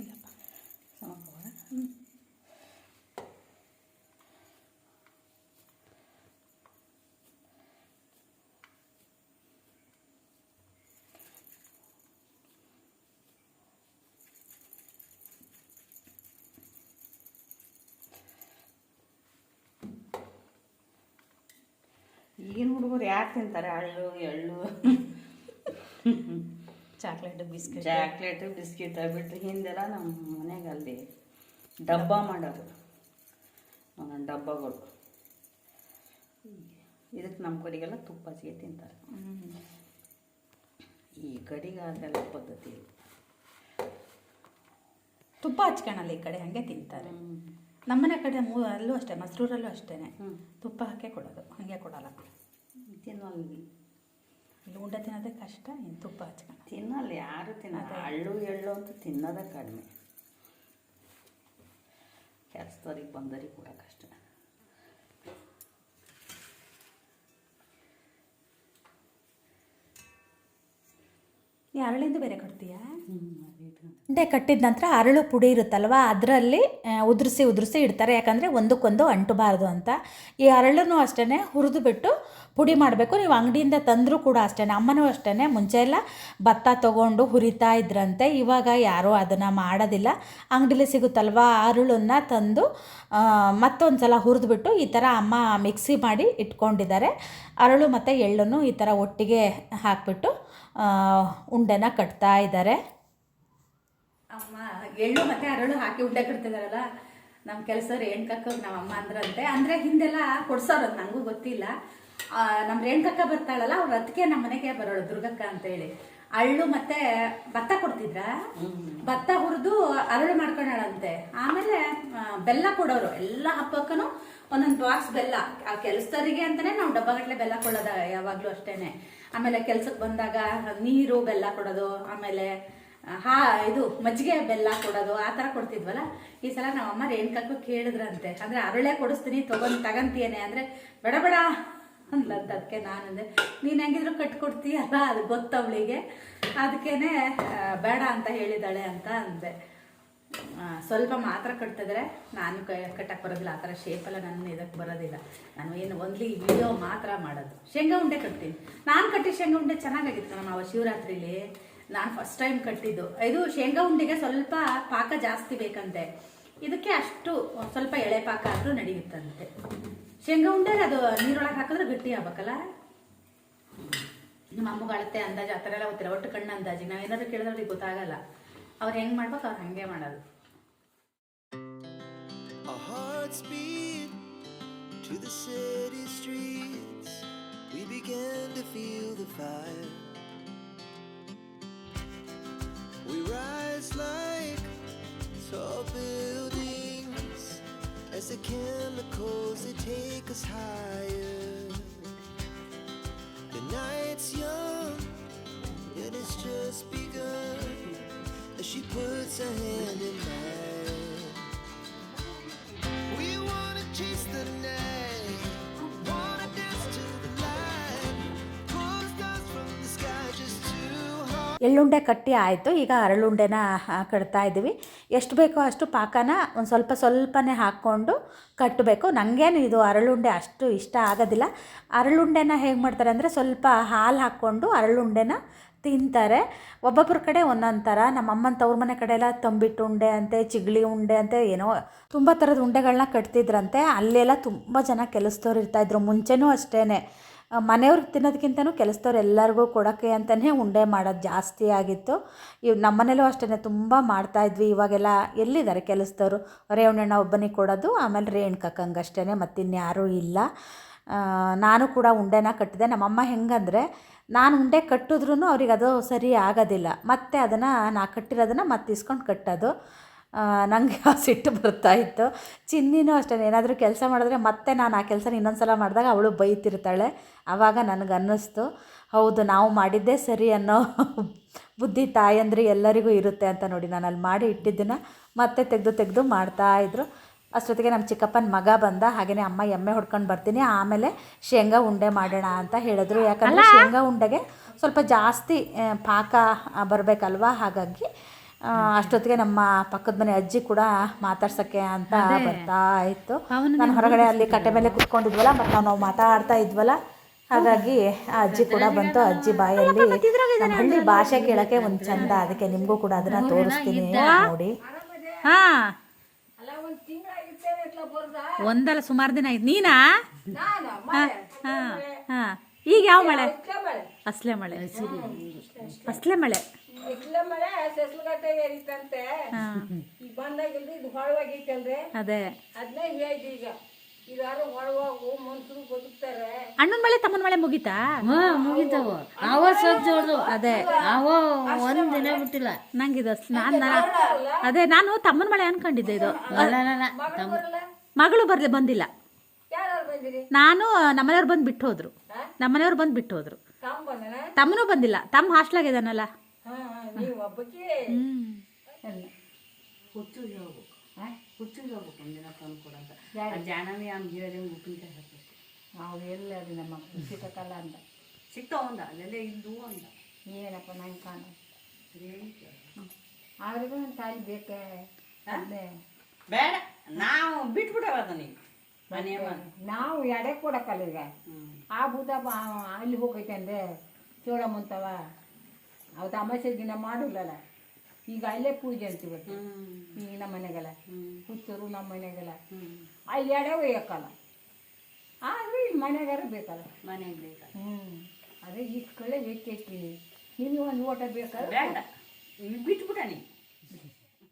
ಇಲ್ಲಪ್ಪ ಸಮ ಕವರ ಈಗಿನ ಹುಡುಗರು ಯಾರು ತಿಂತಾರೆ? ಹಳ್ಳು ಎಳ್ಳು? Chocolate biscuit. ಚಾಕ್ಲೇಟ್ ಬಿಸ್ಕಿಟ್ ಬಿಟ್ಟರೆ ಹಿಂದೆಲ್ಲ ನಮ್ಮ ಮನೆಗೆ ಅಲ್ಲಿ ಡಬ್ಬ ಮಾಡೋದು. ಒಂದೊಂದು ಡಬ್ಬಗಳು. ಇದಕ್ಕೆ ನಮ್ಮ ಕಡೆಗೆಲ್ಲ ತುಪ್ಪ ಹಚ್ಚಿಗೆ ತಿಂತಾರೆ. ಈ ಕಡೆಗೆ ಅದೆಲ್ಲ ಪದ್ಧತಿ. ತುಪ್ಪ ಹಚ್ಕೊಳಲ್ಲ ಈ ಕಡೆ ಹಾಗೆ ತಿಂತಾರೆ. ನಮ್ಮನೆ ಕಡೆ ಮೂ ಅಲ್ಲೂ ಅಷ್ಟೇ ಮಸ್ರೂರಲ್ಲೂ ಅಷ್ಟೇ. ತುಪ್ಪ ಹಾಕೇ ಕೊಡೋದು ಹಾಗೆ ಕೊಡಲ್ಲ. ತಿನ್ನಲ್ಲ. ಇಲ್ಲಿ ಉಂಡೆ ತಿನ್ನೋದೇ ಕಷ್ಟ ಇನ್ನು ತುಪ್ಪ ಹಚ್ಕೊಂಡು ತಿನ್ನಲ್ಲ ಯಾರು ತಿನ್ನೋದು ಹಳ್ಳು ಎಳ್ಳು ಅಂತ ತಿನ್ನೋದೇ ಕಡಿಮೆ. ಕೆಲಸದವ್ರಿಗೆ ಬಂದವ್ರಿಗೆ ಕೂಡ ಕಷ್ಟ. ಈ ಅರಳಿಂದ ಬೇರೆ ಅದು ಉಂಡೆ ಕಟ್ಟಿದ ನಂತರ ಅರಳು ಪುಡಿ ಇರುತ್ತಲ್ವ ಅದರಲ್ಲಿ ಉದುರಿಸಿ ಉದುರಿಸಿ ಇಡ್ತಾರೆ. ಯಾಕಂದರೆ ಒಂದಕ್ಕೊಂದು ಅಂಟಬಾರ್ದು ಅಂತ. ಈ ಅರಳನ್ನು ಅಷ್ಟೇ ಹುರಿದು ಬಿಟ್ಟು ಪುಡಿ ಮಾಡಬೇಕು. ನೀವು ಅಂಗಡಿಯಿಂದ ತಂದರೂ ಕೂಡ ಅಷ್ಟೇ ಅಮ್ಮನೂ ಅಷ್ಟೇ ಮುಂಚೆ ಎಲ್ಲ ಭತ್ತ ತೊಗೊಂಡು ಹುರಿತಾ ಇದ್ರಂತೆ. ಇವಾಗ ಯಾರೂ ಅದನ್ನು ಮಾಡೋದಿಲ್ಲ. ಅಂಗಡಿಲಿ ಸಿಗುತ್ತಲ್ವ ಅರಳನ್ನು ತಂದು ಮತ್ತೊಂದು ಸಲ ಹುರಿದ್ಬಿಟ್ಟು ಈ ಥರ ಅಮ್ಮ ಮಿಕ್ಸಿ ಮಾಡಿ ಇಟ್ಕೊಂಡಿದ್ದಾರೆ. ಅರಳು ಮತ್ತು ಎಳ್ಳನ್ನು ಈ ಥರ ಒಟ್ಟಿಗೆ ಹಾಕಿಬಿಟ್ಟು ಉಂಡೆನ ಕಟ್ತಾ ಇದ್ದಾರೆ. ಅಮ್ಮ, ಎಳ್ಳು ಮತ್ತು ಅರಳು ಹಾಕಿ ಉಂಡೆ ಕಟ್ತಿದಾರಲ್ಲ ನಮ್ಮ ಕೆಲಸ ರೇಣ್ಕಕ್ಕ ನಮ್ಮ ಅಮ್ಮ ಅಂದ್ರಂತೆ. ಅಂದರೆ ಹಿಂದೆಲ್ಲ ಕೊಡ್ಸೋರು ನನಗೂ ಗೊತ್ತಿಲ್ಲ. ನಮ್ಮ ರೇಣುಕಕ್ಕ ಬರ್ತಾಳಲ್ಲ, ಅವ್ರ ಅದಕ್ಕೆ ನಮ್ಮ ಮನೆಗೆ ಬರೋಳು ದುರ್ಗಕ್ಕ ಅಂತ ಹೇಳಿ ಅಳ್ಳು ಮತ್ತೆ ಭತ್ತ ಕೊಡ್ತಿದ್ರ? ಭತ್ತ ಹುರಿದು ಅರಳು ಮಾಡ್ಕೊಂಡಾಳಂತೆ. ಆಮೇಲೆ ಬೆಲ್ಲ ಕೊಡೋರು. ಎಲ್ಲ ಹಬ್ಬಕ್ಕೂ ಒಂದೊಂದು ಬಾಕ್ಸ್ ಬೆಲ್ಲ. ಆ ಕೆಲಸದವರಿಗೆ ಅಂತಾನೆ ನಾವು ಡಬ್ಬಗಟ್ಲೆ ಬೆಲ್ಲ ಕೊಡೋದ ಯಾವಾಗ್ಲೂ ಅಷ್ಟೇನೆ. ಆಮೇಲೆ ಕೆಲ್ಸಕ್ಕೆ ಬಂದಾಗ ನೀರು ಬೆಲ್ಲ ಕೊಡೋದು, ಆಮೇಲೆ ಹಾ, ಇದು ಮಜ್ಜಿಗೆ ಬೆಲ್ಲ ಕೊಡೋದು, ಆ ಥರ ಕೊಡ್ತಿದ್ವಲ್ಲ? ಈ ಸಲ ನಮ್ಮಮ್ಮ ರೇಣುಕಕ್ಕೂ ಕೇಳಿದ್ರಂತೆ. ಅಂದ್ರೆ ಅರಳೆ ಕೊಡಿಸ್ತೀನಿ, ತಗೊಂಡು ತಗಂತೀಯೇನೆ. ಅಂದ್ರೆ ಬೇಡ ಬೇಡ ಅಂದ್ಲಂತ ಅದಕ್ಕೆ ನಾನಂದೆ, ನೀನು ಹೆಂಗಿದ್ರು ಕಟ್ಕೊಡ್ತೀಯಲ್ಲ ಅದು ಗೊತ್ತವಳಿಗೆ ಅದಕ್ಕೇನೆ ಬೇಡ ಅಂತ ಹೇಳಿದಾಳೆ ಅಂತ ಅಂದೆ. ಸ್ವಲ್ಪ ಮಾತ್ರ ಕಟ್ತಿದ್ರೆ. ನಾನು ಕಟ್ಟಕ್ಕೆ ಬರೋದಿಲ್ಲ. ಆ ಥರ ಶೇಪೆಲ್ಲ ನನ್ನ ಇದಕ್ಕೆ ಬರೋದಿಲ್ಲ. ನಾನು ಏನು ಒಂದ್ಲಿ ವಿಡಿಯೋ ಮಾತ್ರ ಮಾಡೋದು. ಶೇಂಗಾ ಉಂಡೆ ಕಟ್ತೀನಿ. ನಾನು ಕಟ್ಟಿ ಶೇಂಗಾ ಉಂಡೆ ಚೆನ್ನಾಗಾಗಿತ್ತು ನಮ್ಮ ಅವ ಶಿವರಾತ್ರಿಲಿ. ನಾನು ಫಸ್ಟ್ ಟೈಮ್ ಕಟ್ಟಿದ್ದು. ಇದು ಶೇಂಗಾ ಉಂಡೆಗೆ ಸ್ವಲ್ಪ ಪಾಕ ಜಾಸ್ತಿ ಬೇಕಂತೆ. ಇದಕ್ಕೆ ಅಷ್ಟು ಸ್ವಲ್ಪ ಎಳೆ ಪಾಕ ಆದರೂ ನಡೆಯುತ್ತಂತೆ ಶೇಂಗಾ ಉಂಡೆ ಅದು ನೀರೊಳಗೆ ಹಾಕಿದ್ರೆ ಗಟ್ಟಿ ಆಗ್ಬೇಕಲ್ಲ? ನಮ್ಮ ಅಮ್ಮಗೆ ಅಳತೆ ಅಂದಾಜು ಆ ಥರ ಎಲ್ಲ ಗೊತ್ತಿಲ್ಲ. ಒಟ್ಟು ಕಣ್ಣು ಅಂದಾಜಿಗೆ ನಾವು ಏನಾದ್ರು ಕೇಳಿದ್ರೆ ಅವ್ರಿಗೆ ಗೊತ್ತಾಗಲ್ಲ. ಅವ್ರು ಹೆಂಗೆ ಮಾಡ್ಬೇಕು, ಅವ್ರು ಹಂಗೆ ಮಾಡೋದು. To the city streets. We began to feel the fire. We rise like tall buildings. As the chemicals they take us higher. The night's young and it's just begun as she puts her hand in mine. We wanna chase the night, wanna dance to the light, pull stars from the sky just hard. ಎಳ್ಳುಂಡೆ ಕಟ್ಟಿ ಆಯಿತು ಈಗ ಅರಳುಂಡೆನ ಕಟ್ತಾ ಇದ್ದೀವಿ ಎಷ್ಟು ಬೇಕೋ ಅಷ್ಟು ಪಾಕನ ಒಂದು ಸ್ವಲ್ಪ ಸ್ವಲ್ಪನೇ ಹಾಕ್ಕೊಂಡು ಕಟ್ಟಬೇಕು ನನಗೇನು ಇದು ಅರಳುಂಡೆ ಅಷ್ಟು ಇಷ್ಟ ಆಗೋದಿಲ್ಲ. ಅರಳುಂಡೆನ ಹೇಗೆ ಮಾಡ್ತಾರೆ ಅಂದರೆ ಸ್ವಲ್ಪ ಹಾಲು ಹಾಕ್ಕೊಂಡು ಅರಳುಂಡೆನ ತಿಂತಾರೆ. ಒಬ್ಬೊಬ್ಬರ ಕಡೆ ಒಂದೊಂದು ಥರ. ನಮ್ಮ ಅಮ್ಮನ ತವ್ರ ಮನೆ ಕಡೆ ಎಲ್ಲ ತಂಬಿಟ್ಟು ಉಂಡೆ ಅಂತೆ ಚಿಗಳಿ ಉಂಡೆ ಅಂತೆ, ಏನೋ ತುಂಬ ಥರದ ಉಂಡೆಗಳನ್ನ ಕಟ್ತಿದ್ರಂತೆ. ಅಲ್ಲೆಲ್ಲ ತುಂಬ ಜನ ಕೆಲಸದವ್ರು ಇರ್ತಾಯಿದ್ರು ಮುಂಚೆನೂ ಅಷ್ಟೇ ಮನೆಯವ್ರಿಗೆ ತಿನ್ನೋದಕ್ಕಿಂತನೂ ಕೆಲಸದವ್ರು ಎಲ್ಲರಿಗೂ ಕೊಡೋಕ್ಕೆ ಅಂತಲೇ ಉಂಡೆ ಮಾಡೋದು ಜಾಸ್ತಿ ಆಗಿತ್ತು. ಇವ್ ನಮ್ಮನೇಲೂ ಅಷ್ಟೇ ತುಂಬ ಮಾಡ್ತಾಯಿದ್ವಿ ಇವಾಗೆಲ್ಲ ಎಲ್ಲಿದ್ದಾರೆ ಕೆಲಸದವರು? ರೇವಣ್ಣಣ್ಣ ಒಬ್ಬನಿಗೆ ಕೊಡೋದು, ಆಮೇಲೆ ರೇಣುಕಕ್ಕಂಗೆ ಅಷ್ಟೇ ಮತ್ತಿನ್ಯಾರೂ ಇಲ್ಲ. ನಾನು ಕೂಡ ಉಂಡೆನ ಕಟ್ಟಿದೆ. ನಮ್ಮಮ್ಮ ಹೆಂಗಂದರೆ, ನಾನು ಉಂಡೆ ಕಟ್ಟಿದ್ರೂ ಅವ್ರಿಗೆ ಅದು ಸರಿ ಆಗೋದಿಲ್ಲ. ಮತ್ತೆ ಅದನ್ನು ನಾ ಕಟ್ಟಿರೋದನ್ನು ಮತ್ತೆ ಇಸ್ಕೊಂಡು ಕಟ್ಟೋದು. ನನಗೆ ಆ ಸಿಟ್ಟು ಬರ್ತಾಯಿತ್ತು ಚಿನ್ನಿನೂ ಅಷ್ಟೇ ಏನಾದರೂ ಕೆಲಸ ಮಾಡಿದ್ರೆ ಮತ್ತೆ ನಾನು ಆ ಕೆಲಸನ ಇನ್ನೊಂದು ಸಲ ಮಾಡಿದಾಗ ಅವಳು ಬೈತಿರ್ತಾಳೆ. ಆವಾಗ ನನಗೆ ಅನ್ನಿಸ್ತು. ಹೌದು ನಾವು ಮಾಡಿದ್ದೇ ಸರಿ ಅನ್ನೋ ಬುದ್ಧಿ ತಾಯಂದ್ರೆ ಎಲ್ಲರಿಗೂ ಇರುತ್ತೆ ಅಂತ ನೋಡಿ ನಾನು ಅಲ್ಲಿ ಮಾಡಿ ಇಟ್ಟಿದ್ದನ್ನು ಮತ್ತೆ ತೆಗೆದು ತೆಗೆದು ಮಾಡ್ತಾಯಿದ್ರು ಅಷ್ಟೊತ್ತಿಗೆ ನಮ್ಮ ಚಿಕ್ಕಪ್ಪನ ಮಗ ಬಂದ. ಹಾಗೆಯೇ ಅಮ್ಮ ಎಮ್ಮೆ ಹೊಡ್ಕೊಂಡು ಬರ್ತೀನಿ. ಆಮೇಲೆ ಶೇಂಗಾ ಉಂಡೆ ಮಾಡೋಣ ಅಂತ ಹೇಳಿದ್ರು. ಯಾಕಂದರೆ ಶೇಂಗಾ ಉಂಡೆಗೆ ಸ್ವಲ್ಪ ಜಾಸ್ತಿ ಪಾಕ ಬರಬೇಕಲ್ವಾ? ಹಾಗಾಗಿ ಅಷ್ಟೊತ್ತಿಗೆ ನಮ್ಮ ಪಕ್ಕದ ಮನೆ ಅಜ್ಜಿ ಕೂಡ ಮಾತಾಡ್ಸಕ್ಕೆ ಅಂತ ಬರ್ತಾ ಇತ್ತು. ನಾನು ಹೊರಗಡೆ ಅಲ್ಲಿ ಕಟ್ಟೆ ಮೇಲೆ ಕುತ್ಕೊಂಡಿದ್ವಲ್ಲ ಮತ್ತು ನಾವು ಮಾತಾಡ್ತಾ ಇದ್ವಲ್ಲ. ಹಾಗಾಗಿ ಆ ಅಜ್ಜಿ ಕೂಡ ಬಂತು. ಅಜ್ಜಿ ಬಾಯಲ್ಲಿ ನಮ್ಮ ಹಳ್ಳಿ ಭಾಷೆ ಕೇಳಕ್ಕೆ ಒಂದು ಚಂದ ಅದಕ್ಕೆ ನಿಮಗೂ ಕೂಡ ಅದನ್ನ ತೋರಿಸ್ತೀನಿ ನೋಡಿ. ಹಾಂ. ಒಂದಲ್ಲ ಸುಮಾರು ದಿನ ಆಯ್ತು. ನೀನಾ? ಹಾಂ ಹಾಂ ಈಗ ಯಾವ ಮಳೆ? ಅಸ್ಲೆ ಮಳೆ. ಅಸ್ಲೆ ಮಳೆ. ಇಟ್ಲ ಮಳೆ ಸೆಸ್ಲಗಟ್ಟೆ ಏರಿತಂತೆ ಈಗ ಬಂದಾಗಿಲ್ರಿ ಇದು ಹೊಳವಾಗೈತಲ್ರಿ ಅದೇ. ಅದನ್ನೇ ಹೇಳಿದ್ವಿ ಈಗ. ಇದಾರು ಹೊಳವಾಗು ಮನುಷ್ಯರು ಬದುಕ್ತಾರೆ. ಅಣ್ಣನ ಮಳೆ ತಮ್ಮನ ಮಳೆ ಮುಗೀತಾ? ಹಾ ಮುಗಿತಾವ. ಅವ ಅದೇ. ಅವ ಒಂದ್ ದಿನ ಬಿಟ್ಟಿಲ್ಲ. ನಂಗಿದ ನಾನ್ ಅದೇ ನಾನು ತಮ್ಮನ ಮಳೆ ಅನ್ಕೊಂಡಿದ್ದೆ ಇದು. ಮಗಳು ಬರ್ಲಿ ಬಂದಿಲ್ಲ. ನಾನು ನಮ್ಮನೆಯವ್ರು ಬಂದು ಬಿಟ್ಟು ಹೋದ್ರು. ನಮ್ಮನೆಯವ್ರು ಬಂದು ಬಿಟ್ಟು ಹೋದ್ರು. ತಮ್ಮನೂ ಬಂದಿಲ್ಲ. ತಮ್ಮ ಹಾಸ್ಟ್ಲಾಗ ಇದಾನಲ್ಲ ಹೇಳ್ಬೇಕು ಒಂದಿನ ತಂದು ಕೊಡಂತ. ಜಾನವಿ ಅವ್ನ ಗಿಡದ ಉಪ್ಪಿನಕಾಯಿ ಹಾಕಬೇಕು. ನಾವು ಎಲ್ಲ ಅದು ನಮ್ಮ ಸಿಕ್ಕಲ್ಲ ಅಂತ. ಸಿಗ್ತಾವ ಅಂದ ಅಲ್ಲೆಲ್ಲ ಇದ್ದು ಅಂದ ಏನಪ್ಪ ನಂಗೆ ಕಾಣ. ಅವ್ರಿಗೂ ಒಂದು ತಾಯಿ ಬೇಕೇ? ಅದೇ ಬೇಡ. ನಾವು ಬಿಟ್ಬಿಟ್ಟವ ಅದನ್ನ ಮನೆ ನಾವು ಎಡೆ ಕೊಡಕ್ಕಲ್ಲ ಈಗ. ಆ ಭೂತ ಅಲ್ಲಿ ಹೋಗೈತೆ ಅಂದೆ ಚೋಳ ಚೋಳಮ್ಮಂತವ ಅವತ್ತು ಅಮಾಸೆ ದಿನ ಮಾಡಿಲ್ಲಲ್ಲ ಈಗ ಅಲ್ಲೇ ಪೂಜೆ ಅಂತೀವಿ ಈಗ ನಮ್ಮ ಮನೆಗೆಲ್ಲ. ಹುಚ್ಚರು ನಮ್ಮ ಮನೆಗೆಲ್ಲ. ಅಲ್ಲಿ ಎಡೆ ಒಯ್ಯಕ್ಕಲ್ಲ ಆದರೂ ಇಲ್ಲಿ ಮನೆಗಾರ ಬೇಕಲ್ಲ. ಮನೆಗೆ ಬೇಕ? ಹ್ಞೂ ಅದೇ ಇಷ್ಟು ಕಳೆ ಬೇಕೈತಿ ನಿಮಗೆ ಒಂದು ಓಟ ಬೇಕಲ್ಲ ಬೇಡ. ಬಿಟ್ಬಿಟ್ಟ ನೀ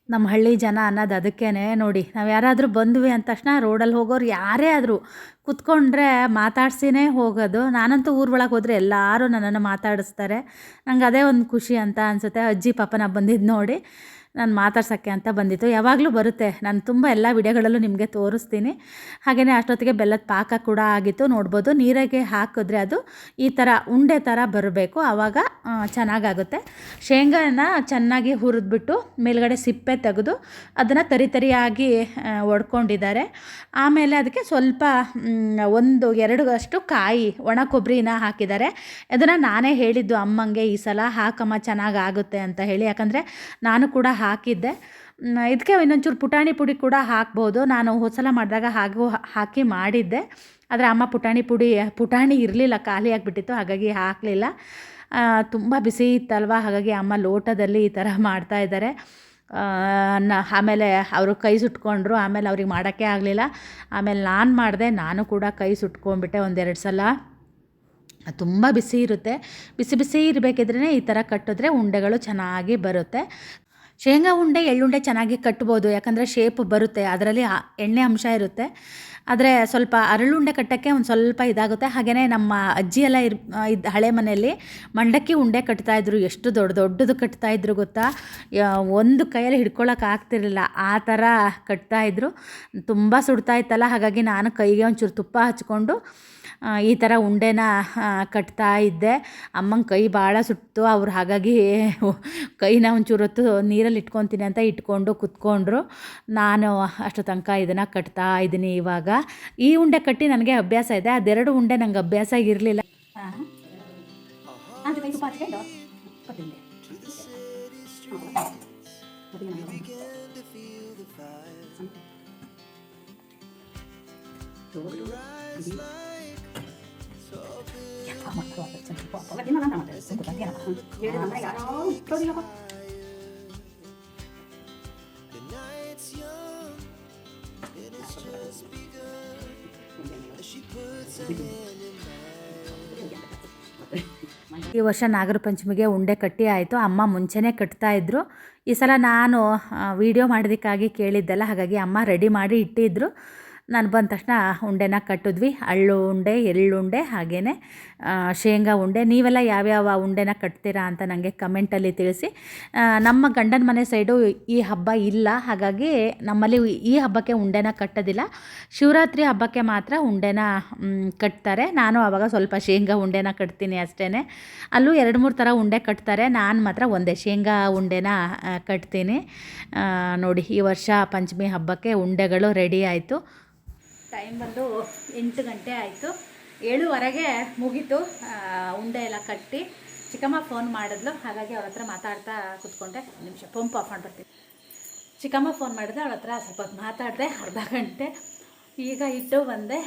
ನಮ್ಮ ಹಳ್ಳಿ ಜನ ಅನ್ನೋದು ಅದಕ್ಕೇ ನೋಡಿ. ನಾವು ಯಾರಾದರೂ ಬಂದ್ವಿ ಅಂದ ತಕ್ಷಣ ರೋಡಲ್ಲಿ ಹೋಗೋರು ಯಾರೇ ಆದರೂ ಕುತ್ಕೊಂಡ್ರೆ ಮಾತಾಡ್ಸಿನೇ ಹೋಗೋದು. ನಾನಂತೂ ಊರೊಳಗೆ ಹೋದರೆ ಎಲ್ಲರೂ ನನ್ನನ್ನು ಮಾತಾಡಿಸ್ತಾರೆ. ನಂಗೆ ಅದೇ ಒಂದು ಖುಷಿ ಅಂತ ಅನಿಸುತ್ತೆ. ಅಜ್ಜಿ ಪಾಪ ನಾ ಬಂದಿದ್ದು ನೋಡಿ. ನಾನು ಮಾತಾಡ್ಸೋಕ್ಕೆ ಅಂತ ಬಂದಿತ್ತು. ಯಾವಾಗಲೂ ಬರುತ್ತೆ. ನಾನು ತುಂಬ ಎಲ್ಲ ವಿಡಿಯೋಗಳಲ್ಲೂ ನಿಮಗೆ ತೋರಿಸ್ತೀನಿ. ಹಾಗೆಯೇ ಅಷ್ಟೊತ್ತಿಗೆ ಬೆಲ್ಲದ ಪಾಕ ಕೂಡ ಆಗಿತ್ತು. ನೋಡ್ಬೋದು. ನೀರಿಗೆ ಹಾಕಿದ್ರೆ ಅದು ಈ ಥರ ಉಂಡೆ ಥರ ಬರಬೇಕು. ಆವಾಗ ಚೆನ್ನಾಗಾಗುತ್ತೆ. ಶೇಂಗಾನ ಚೆನ್ನಾಗಿ ಹುರಿದ್ಬಿಟ್ಟು ಮೇಲುಗಡೆ ಸಿಪ್ಪೆ ತೆಗೆದು ಅದನ್ನು ತರಿ ತರಿಯಾಗಿ ಒಡ್ಕೊಂಡಿದ್ದಾರೆ. ಆಮೇಲೆ ಅದಕ್ಕೆ ಸ್ವಲ್ಪ ಒಂದು, ಎರಡು ಅಷ್ಟು ಕಾಯಿ, ಒಣ ಕೊಬ್ಬರಿನ ಹಾಕಿದ್ದಾರೆ. ಅದನ್ನು ನಾನೇ ಹೇಳಿದ್ದು ಅಮ್ಮಂಗೆ ಈ ಸಲ, ಹಾಕಮ್ಮ, ಚೆನ್ನಾಗಾಗುತ್ತೆ ಅಂತ ಹೇಳಿ. ಯಾಕಂದರೆ ನಾನು ಕೂಡ ಹಾಕಿದ್ದೆ. ಇದಕ್ಕೆ ಇನ್ನೊಂಚೂರು ಪುಟಾಣಿ ಪುಡಿ ಕೂಡ ಹಾಕ್ಬೋದು. ನಾನು ಹೋದ್ಸಲ ಮಾಡಿದಾಗ ಹಾಗೂ ಹಾಕಿ ಮಾಡಿದ್ದೆ. ಆದರೆ ಅಮ್ಮ ಪುಟಾಣಿ ಪುಡಿ, ಪುಟಾಣಿ ಇರಲಿಲ್ಲ, ಖಾಲಿ ಆಗಿಬಿಟ್ಟಿತ್ತು, ಹಾಗಾಗಿ ಹಾಕಲಿಲ್ಲ. ತುಂಬ ಬಿಸಿ ಇತ್ತಲ್ವ, ಹಾಗಾಗಿ ಅಮ್ಮ ಲೋಟದಲ್ಲಿ ಈ ಥರ ಮಾಡ್ತಾ ಇದ್ದಾರೆ. ನ, ಆಮೇಲೆ ಅವರು ಕೈ ಸುಟ್ಕೊಂಡ್ರು, ಆಮೇಲೆ ಅವ್ರಿಗೆ ಮಾಡೋಕ್ಕೆ ಆಗಲಿಲ್ಲ. ಆಮೇಲೆ ನಾನು ಮಾಡಿದೆ, ನಾನು ಕೂಡ ಕೈ ಸುಟ್ಕೊಂಡ್ಬಿಟ್ಟೆ ಒಂದೆರಡು ಸಲ. ತುಂಬ ಬಿಸಿ ಇರುತ್ತೆ. ಬಿಸಿ ಬಿಸಿ ಇರಬೇಕಿದ್ರೆ ಈ ಥರ ಕಟ್ಟಿದ್ರೆ ಉಂಡೆಗಳು ಚೆನ್ನಾಗಿ ಬರುತ್ತೆ. ಶೇಂಗಾ ಉಂಡೆ, ಎಳ್ಳುಂಡೆ ಚೆನ್ನಾಗಿ ಕಟ್ಬೋದು. ಯಾಕಂದರೆ ಶೇಪ್ ಬರುತ್ತೆ. ಅದರಲ್ಲಿ ಎಣ್ಣೆ ಅಂಶ ಇರುತ್ತೆ. ಆದರೆ ಸ್ವಲ್ಪ ಅರಳುಂಡೆ ಕಟ್ಟೋಕ್ಕೆ ಒಂದು ಸ್ವಲ್ಪ ಇದಾಗುತ್ತೆ. ಹಾಗೆಯೇ ನಮ್ಮ ಅಜ್ಜಿ ಎಲ್ಲ ಇರ್ ಇದು ಹಳೆ ಮನೆಯಲ್ಲಿ ಮಂಡಕ್ಕಿ ಉಂಡೆ ಕಟ್ತಾಯಿದ್ರು ಎಷ್ಟು ದೊಡ್ಡ ದೊಡ್ಡದು ಕಟ್ತಾಯಿದ್ರು ಗೊತ್ತಾ? ಒಂದು ಕೈಯಲ್ಲಿ ಹಿಡ್ಕೊಳಕ್ಕೆ ಆಗ್ತಿರಲಿಲ್ಲ. ಆ ಥರ ಕಟ್ತಾಯಿದ್ರು ತುಂಬ ಸುಡ್ತಾ ಇತ್ತಲ್ಲ. ಹಾಗಾಗಿ ನಾನು ಕೈಗೆ ಒಂಚೂರು ತುಪ್ಪ ಹಚ್ಕೊಂಡು ಈ ಥರ ಉಂಡೆನ ಕಟ್ತಾ ಇದ್ದೆ. ಅಮ್ಮನ ಕೈ ಭಾಳ ಸುಟ್ಟು ಅವ್ರು ಹಾಗಾಗಿ ಕೈನ ಒಂಚೂರು ಹೊತ್ತು ನೀರಲ್ಲಿ ಇಟ್ಕೊತೀನಿ ಅಂತ ಇಟ್ಕೊಂಡು ಕುತ್ಕೊಂಡ್ರು. ನಾನು ಅಷ್ಟು ತನಕ ಇದನ್ನು ಕಟ್ತಾ ಇದ್ದೀನಿ ಇವಾಗ. ಈ ಉಂಡೆ ಕಟ್ಟಿ ನನಗೆ ಅಭ್ಯಾಸ ಇದೆ. ಅದೆರಡು ಉಂಡೆ ನಂಗೆ ಅಭ್ಯಾಸ ಇರಲಿಲ್ಲ. And it's just begun. As she puts her ನಮ್ಮ ಯಾರೋ mine. ಈ ವರ್ಷ ನಾಗರ ಪಂಚಮಿಗೆ ಉಂಡೆ ಕಟ್ಟಿ ಆಯಿತು ಅಮ್ಮ ಮುಂಚೆನೇ ಕಟ್ತಾ ಇದ್ರು ಈ ಸಲ ನಾನು ವಿಡಿಯೋ ಮಾಡೋದಕ್ಕಾಗಿ ಕೇಳಿದ್ದಲ್ಲ, ಹಾಗಾಗಿ ಅಮ್ಮ ರೆಡಿ ಮಾಡಿ ಇಟ್ಟಿದ್ರು ನಾನು ಬಂದ ತಕ್ಷಣ ಉಂಡೆನ ಕಟ್ಟಿದ್ವಿ. ಅಳ್ಳು ಉಂಡೆ ಎಳ್ಳುಂಡೆ ಹಾಗೇ ಶೇಂಗಾ ಉಂಡೆ. ನೀವೆಲ್ಲ ಯಾವ್ಯಾವ ಉಂಡೆನ ಕಟ್ತೀರಾ ಅಂತ ನನಗೆ ಕಮೆಂಟಲ್ಲಿ ತಿಳಿಸಿ. ನಮ್ಮ ಗಂಡನ ಮನೆ ಸೈಡು ಈ ಹಬ್ಬ ಇಲ್ಲ. ಹಾಗಾಗಿ ನಮ್ಮಲ್ಲಿ ಈ ಹಬ್ಬಕ್ಕೆ ಉಂಡೆನ ಕಟ್ಟೋದಿಲ್ಲ. ಶಿವರಾತ್ರಿ ಹಬ್ಬಕ್ಕೆ ಮಾತ್ರ ಉಂಡೆನ ಕಟ್ತಾರೆ. ನಾನು ಆವಾಗ ಸ್ವಲ್ಪ ಶೇಂಗಾ ಉಂಡೆನ ಕಟ್ತೀನಿ ಅಷ್ಟೇ ಅಲ್ಲೂ ಎರಡು ಮೂರು ಥರ ಉಂಡೆ ಕಟ್ತಾರೆ. ನಾನು ಮಾತ್ರ ಒಂದೇ ಶೇಂಗಾ ಉಂಡೆನ ಕಟ್ತೀನಿ. ನೋಡಿ, ಈ ವರ್ಷ ಪಂಚಮಿ ಹಬ್ಬಕ್ಕೆ ಉಂಡೆಗಳು ರೆಡಿ ಆಯಿತು. ಟೈಮ್ ಬಂದು ಎಂಟು ಗಂಟೆ ಆಯಿತು. ಏಳುವರೆಗೆ ಮುಗೀತು. ಉಂಡೆ ಎಲ್ಲ ಕಟ್ಟಿ ಚಿಕ್ಕಮ್ಮ ಫೋನ್ ಮಾಡಿದ್ಲು. ಹಾಗಾಗಿ ಅವ್ರ ಹತ್ರ ಮಾತಾಡ್ತಾ ಕೂತ್ಕೊಂಡೆ. ನಿಮಿಷ ಪಂಪ್ ಆಫ್ ಮಾಡಿಬಿಡ್ತೀನಿ. ಚಿಕ್ಕಮ್ಮ ಫೋನ್ ಮಾಡಿದ್ರೆ ಅವಳ ಹತ್ರ ಸ್ವಲ್ಪ ಮಾತಾಡಿದೆ. ಅರ್ಧ ಗಂಟೆ. ಈಗ ಇಟ್ಟು ಬಂದೆ.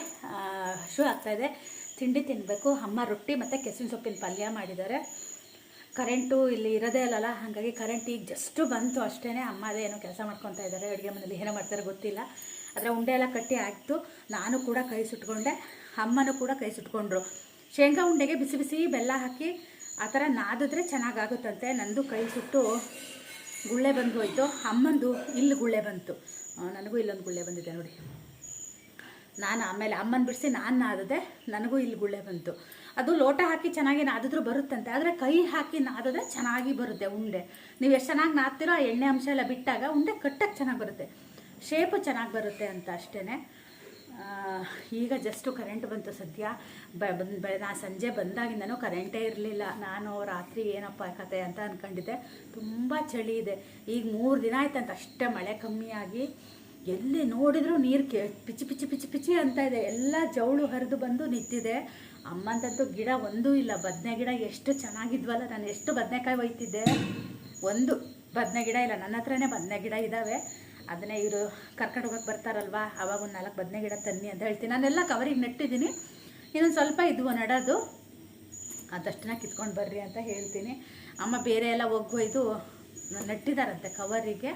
ಶೂ ಆಗ್ತಾಯಿದೆ ತಿಂಡಿ ತಿನ್ನಬೇಕು ಅಮ್ಮ ರೊಟ್ಟಿ ಮತ್ತು ಕೆಸಿನ ಸೊಪ್ಪಿನ ಪಲ್ಯ ಮಾಡಿದ್ದಾರೆ. ಕರೆಂಟು ಇಲ್ಲಿ ಇರೋದೇ ಇಲ್ಲಲ್ಲ. ಹಾಗಾಗಿ ಕರೆಂಟ್ ಈಗ ಜಸ್ಟು ಬಂತು ಅಷ್ಟೇ ಅಮ್ಮ ಅದೇ ಏನೋ ಕೆಲಸ ಮಾಡ್ಕೊತಾ ಇದ್ದಾರೆ. ಅಡುಗೆ ಮನೇಲಿ ಏನೋ ಮಾಡ್ತಾರೆ, ಗೊತ್ತಿಲ್ಲ. ಆದರೆ ಉಂಡೆ ಎಲ್ಲ ಕಟ್ಟಿ ಆಯಿತು ನಾನು ಕೂಡ ಕೈ ಸುಟ್ಕೊಂಡೆ, ಅಮ್ಮನೂ ಕೂಡ ಕೈ ಸುಟ್ಕೊಂಡ್ರು. ಶೇಂಗಾ ಉಂಡೆಗೆ ಬಿಸಿ ಬಿಸಿ ಬೆಲ್ಲ ಹಾಕಿ ಆ ಥರ ನಾದಿದ್ರೆ ಚೆನ್ನಾಗಾಗುತ್ತಂತೆ. ನಂದು ಕೈ ಸುಟ್ಟು ಗುಳ್ಳೆ ಬಂದು ಹೋಯಿತು ಅಮ್ಮಂದು ಇಲ್ಲಿ ಗುಳ್ಳೆ ಬಂತು. ನನಗೂ ಇಲ್ಲೊಂದು ಗುಳ್ಳೆ ಬಂದಿದೆ ನೋಡಿ. ನಾನು ಆಮೇಲೆ ಅಮ್ಮನ ಬಿಡಿಸಿ ನಾನು ನಾದಿದೆ, ನನಗೂ ಇಲ್ಲಿ ಗುಳ್ಳೆ ಬಂತು. ಅದು ಲೋಟ ಹಾಕಿ ಚೆನ್ನಾಗಿ ನಾದಿದ್ರು ಬರುತ್ತಂತೆ, ಆದರೆ ಕೈ ಹಾಕಿ ನಾದದೆ ಚೆನ್ನಾಗಿ ಬರುತ್ತೆ ಉಂಡೆ. ನೀವು ಎಷ್ಟು ಚೆನ್ನಾಗಿ ನಾದ್ತಿರೋ ಆ ಎಣ್ಣೆ ಅಂಶ ಎಲ್ಲ ಬಿಟ್ಟಾಗ ಉಂಡೆ ಕಟ್ಟಕ್ಕೆ ಚೆನ್ನಾಗಿ ಬರುತ್ತೆ. ಶೇಪು ಚೆನ್ನಾಗಿ ಬರುತ್ತೆ ಅಂತ ಅಷ್ಟೇ ಈಗ ಜಸ್ಟು ಕರೆಂಟ್ ಬಂತು ಸದ್ಯ. ಬ ನಾ ಸಂಜೆ ಬಂದಾಗಿಂದನೂ ಕರೆಂಟೇ ಇರಲಿಲ್ಲ. ನಾನು ರಾತ್ರಿ ಏನಪ್ಪ ಕತೆ ಅಂತ ಅಂದ್ಕೊಂಡಿದ್ದೆ ತುಂಬ ಚಳಿ ಇದೆ. ಈಗ ಮೂರು ದಿನ ಆಯ್ತಂತ ಅಷ್ಟೇ ಮಳೆ ಕಮ್ಮಿಯಾಗಿ ಎಲ್ಲಿ ನೋಡಿದರೂ ನೀರು ಕೆ, ಪಿಚಿ ಪಿಚಿ ಪಿಚಿ ಪಿಚಿ ಅಂತ ಇದೆ. ಎಲ್ಲ ಜವಳು ಹರಿದು ಬಂದು ನಿಂತಿದೆ. ಅಮ್ಮಂತಂತೂ ಗಿಡ ಒಂದೂ ಇಲ್ಲ. ಬದನೆ ಗಿಡ ಎಷ್ಟು ಚೆನ್ನಾಗಿದ್ವಲ್ಲ. ನಾನು ಎಷ್ಟು ಬದನೆಕಾಯಿ ಒಯ್ತಿದ್ದೆ? ಒಂದು ಬದನೆ ಗಿಡ ಇಲ್ಲ. ನನ್ನ ಹತ್ರನೇ ಬದನೆ ಗಿಡ ಇದ್ದಾವೆ ಅದನ್ನೇ ಇವರು ಕರ್ಕೊಂಡು ಹೋಗೋಕೆ ಬರ್ತಾರಲ್ವಾ? ಅವಾಗ ಒಂದು ನಾಲ್ಕು ಬದನೆ ಗಿಡ ತನ್ನಿ ಅಂತ ಹೇಳ್ತೀನಿ. ನಾನೆಲ್ಲ ಕವರಿಗೆ ನೆಟ್ಟಿದ್ದೀನಿ. ಇನ್ನೊಂದು ಸ್ವಲ್ಪ ಇದ್ವು ನಡೋದು. ಅದಷ್ಟನ್ನ ಕಿತ್ಕೊಂಡು ಬರ್ರಿ ಅಂತ ಹೇಳ್ತೀನಿ. ಅಮ್ಮ ಬೇರೆ ಎಲ್ಲ ಒಗ್ಗೊಯ್ದು ನೆಟ್ಟಿದಾರಂತೆ ಕವರಿಗೆ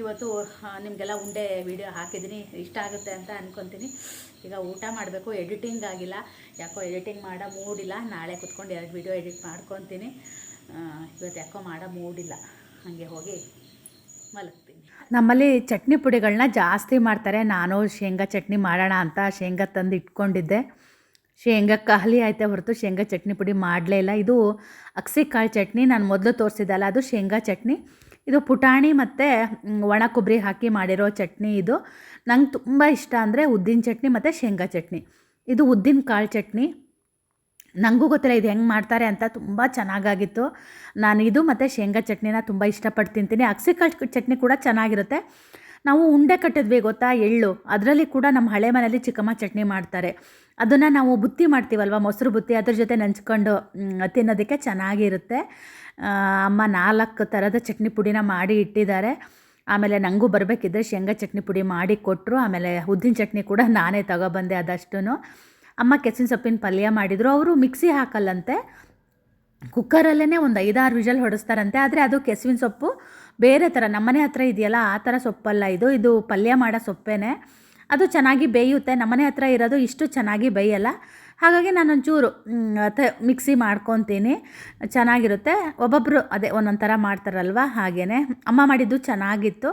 ಇವತ್ತು ನಿಮಗೆಲ್ಲ ಉಂಡೆ ವಿಡಿಯೋ ಹಾಕಿದ್ದೀನಿ. ಇಷ್ಟ ಆಗುತ್ತೆ ಅಂತ ಅಂದ್ಕೊತೀನಿ ಈಗ ಊಟ ಮಾಡಬೇಕು. ಎಡಿಟಿಂಗ್ ಆಗಿಲ್ಲ. ಯಾಕೋ ಎಡಿಟಿಂಗ್ ಮಾಡೋ ಮೂಡಿಲ್ಲ. ನಾಳೆ ಕುತ್ಕೊಂಡು ಎರಡು ವಿಡಿಯೋ ಎಡಿಟ್ ಮಾಡ್ಕೊತೀನಿ. ಇವತ್ತು ಯಾಕೋ ಮಾಡೋ ಮೂಡಿಲ್ಲ. ಹಾಗೆ ಹೋಗಿ ಮಲಗ್ತೀನಿ. ನಮ್ಮಲ್ಲಿ ಚಟ್ನಿ ಪುಡಿಗಳನ್ನ ಜಾಸ್ತಿ ಮಾಡ್ತಾರೆ. ನಾನು ಶೇಂಗಾ ಚಟ್ನಿ ಮಾಡೋಣ ಅಂತ ಶೇಂಗಾ ತಂದು ಇಟ್ಕೊಂಡಿದ್ದೆ. ಶೇಂಗಾ ಖಾಲಿ ಆಯ್ತಾ ಹೊರತು ಶೇಂಗಾ ಚಟ್ನಿ ಪುಡಿ ಮಾಡಲೇ ಇಲ್ಲ. ಇದು ಅಕ್ಸಿಕಾಳು ಚಟ್ನಿ. ನಾನು ಮೊದಲು ತೋರಿಸಿದ್ದಲ್ಲ, ಅದು ಶೇಂಗಾ ಚಟ್ನಿ. ಇದು ಪುಟಾಣಿ ಮತ್ತು ಒಣ ಕೊಬ್ಬರಿ ಹಾಕಿ ಮಾಡಿರೋ ಚಟ್ನಿ ಇದು. ನಂಗೆ ತುಂಬ ಇಷ್ಟ ಅಂದರೆ ಉದ್ದಿನ ಚಟ್ನಿ ಮತ್ತು ಶೇಂಗಾ ಚಟ್ನಿ. ಇದು ಉದ್ದಿನ ಕಾಳು ಚಟ್ನಿ. ನನಗೂ ಗೊತ್ತಿಲ್ಲ ಇದು ಹೆಂಗೆ ಮಾಡ್ತಾರೆ ಅಂತ ತುಂಬ ಚೆನ್ನಾಗಾಗಿತ್ತು. ನಾನು ಇದು ಮತ್ತು ಶೇಂಗಾ ಚಟ್ನಿನ ತುಂಬ ಇಷ್ಟಪಟ್ಟು ತಿಂತೀನಿ. ಅಕ್ಸಿಕಾಳು ಚಟ್ನಿ ಕೂಡ ಚೆನ್ನಾಗಿರುತ್ತೆ. ನಾವು ಉಂಡೆ ಕಟ್ಟಿದ್ವಿ ಗೊತ್ತಾ? ಎಳ್ಳು. ಅದರಲ್ಲಿ ಕೂಡ ನಮ್ಮ ಹಳೆ ಮನೆಯಲ್ಲಿ ಚಿಕ್ಕಮ್ಮ ಚಟ್ನಿ ಮಾಡ್ತಾರೆ. ಅದನ್ನು ನಾವು ಬುತ್ತಿ ಮಾಡ್ತೀವಲ್ವ? ಮೊಸರು ಬುತ್ತಿ ಅದ್ರ ಜೊತೆ ನೆಂಚ್ಕೊಂಡು ತಿನ್ನೋದಕ್ಕೆ ಚೆನ್ನಾಗಿರುತ್ತೆ. ಅಮ್ಮ ನಾಲ್ಕು ಥರದ ಚಟ್ನಿ ಪುಡಿನ ಮಾಡಿ ಇಟ್ಟಿದ್ದಾರೆ. ಆಮೇಲೆ ನನಗೂ ಬರಬೇಕಿದ್ರೆ ಶೇಂಗಾ ಚಟ್ನಿ ಪುಡಿ ಮಾಡಿ ಕೊಟ್ಟರು ಆಮೇಲೆ ಉದ್ದಿನ ಚಟ್ನಿ ಕೂಡ ನಾನೇ ತಗೊಬಂದೆ ಅದಷ್ಟೂ ಅಮ್ಮ ಕೆಸಿನ ಸೊಪ್ಪಿನ ಪಲ್ಯ ಮಾಡಿದರು. ಅವರು ಮಿಕ್ಸಿ ಹಾಕಲ್ಲಂತೆ. ಕುಕ್ಕರಲ್ಲೇ ಒಂದು ಐದಾರು ವಿಜಲ್ ಹೊಡಿಸ್ತಾರಂತೆ. ಆದರೆ ಅದು ಕೆಸುವಿನ ಸೊಪ್ಪು. ಬೇರೆ ಥರ ನಮ್ಮನೆ ಹತ್ರ ಇದೆಯಲ್ಲ, ಆ ಥರ ಸೊಪ್ಪಲ್ಲ ಇದು. ಇದು ಪಲ್ಯ ಮಾಡೋ ಸೊಪ್ಪೇನೆ. ಅದು ಚೆನ್ನಾಗಿ ಬೇಯುತ್ತೆ. ನಮ್ಮನೆ ಹತ್ರ ಇರೋದು ಇಷ್ಟು ಚೆನ್ನಾಗಿ ಬೇಯಲ್ಲ. ಹಾಗಾಗಿ ನಾನು ಒಂಚೂರು ತ ಮಿಕ್ಸಿ ಮಾಡ್ಕೊತೀನಿ. ಚೆನ್ನಾಗಿರುತ್ತೆ. ಒಬ್ಬೊಬ್ಬರು ಅದೇ ಒಂದೊಂದು ಥರ ಮಾಡ್ತಾರಲ್ವ? ಹಾಗೇ ಅಮ್ಮ ಮಾಡಿದ್ದು ಚೆನ್ನಾಗಿತ್ತು.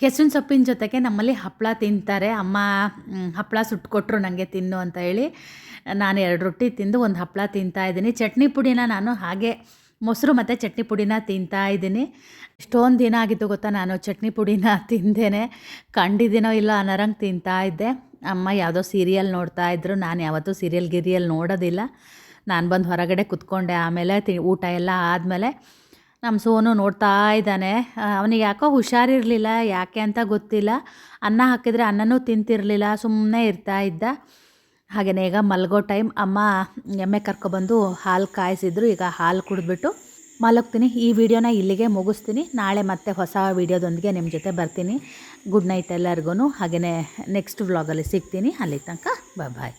ಕೆಸುವಿನ ಸೊಪ್ಪಿನ ಜೊತೆಗೆ ನಮ್ಮಲ್ಲಿ ಹಪ್ಪಳ ತಿಂತಾರೆ. ಅಮ್ಮ ಹಪ್ಪಳ ಸುಟ್ಕೊಟ್ರು ನನಗೆ ತಿನ್ನು ಅಂತ ಹೇಳಿ ನಾನು ಎರಡು ರೊಟ್ಟಿ ತಿಂದು ಒಂದು ಹಪ್ಪಳ ತಿಂತಾ ಇದ್ದೀನಿ. ಚಟ್ನಿ ಪುಡಿನ ನಾನು ಹಾಗೆ ಮೊಸರು ಮತ್ತು ಚಟ್ನಿ ಪುಡಿನ ತಿಂತಾ ಇದ್ದೀನಿ. ಇಷ್ಟೊಂದು ದಿನ ಆಗಿತ್ತು ಗೊತ್ತಾ ನಾನು ಚಟ್ನಿ ಪುಡಿನ ತಿಂದೇನೆ. ಕಂಡಿದ್ದೀನೋ ಇಲ್ಲ ಅನ್ನೋರಂಗೆ ತಿಂತಾ ಇದ್ದೆ. ಅಮ್ಮ ಯಾವುದೋ ಸೀರಿಯಲ್ ನೋಡ್ತಾ ಇದ್ದರು ನಾನು ಯಾವತ್ತೂ ಸೀರಿಯಲ್, ಗಿರಿಯಲ್ ನೋಡೋದಿಲ್ಲ. ನಾನು ಬಂದು ಹೊರಗಡೆ ಕುತ್ಕೊಂಡೆ. ಆಮೇಲೆ ತಿ, ಊಟ ಎಲ್ಲ ಆದಮೇಲೆ ನಮ್ಮ ಸೋನು ನೋಡ್ತಾ ಇದ್ದಾನೆ. ಅವನಿಗೆ ಯಾಕೋ ಹುಷಾರಿರಲಿಲ್ಲ, ಯಾಕೆ ಅಂತ ಗೊತ್ತಿಲ್ಲ. ಅನ್ನ ಹಾಕಿದರೆ ಅನ್ನನೂ ತಿಂತಿರಲಿಲ್ಲ ಸುಮ್ಮನೆ ಇರ್ತಾ ಇದ್ದ. ಹಾಗೆಯೇ ಈಗ ಮಲಗೋ ಟೈಮ್. ಅಮ್ಮ ಎಮ್ಮೆ ಕರ್ಕೊಬಂದು ಹಾಲು ಕಾಯಿಸಿದ್ರು, ಈಗ ಹಾಲು ಕುಡಿದ್ಬಿಟ್ಟು ಮಲಗ್ತೀನಿ. ಈ ವಿಡಿಯೋನ ಇಲ್ಲಿಗೆ ಮುಗಿಸ್ತೀನಿ. ನಾಳೆ ಮತ್ತೆ ಹೊಸ ವಿಡಿಯೋದೊಂದಿಗೆ ನಿಮ್ಮ ಜೊತೆ ಬರ್ತೀನಿ. ಗುಡ್ ನೈಟ್ ಎಲ್ಲರಿಗೂ ಹಾಗೆಯೇ ನೆಕ್ಸ್ಟ್ ವ್ಲಾಗಲ್ಲಿ ಸಿಗ್ತೀನಿ. ಅಲ್ಲಿ ತನಕ ಬಾಯ್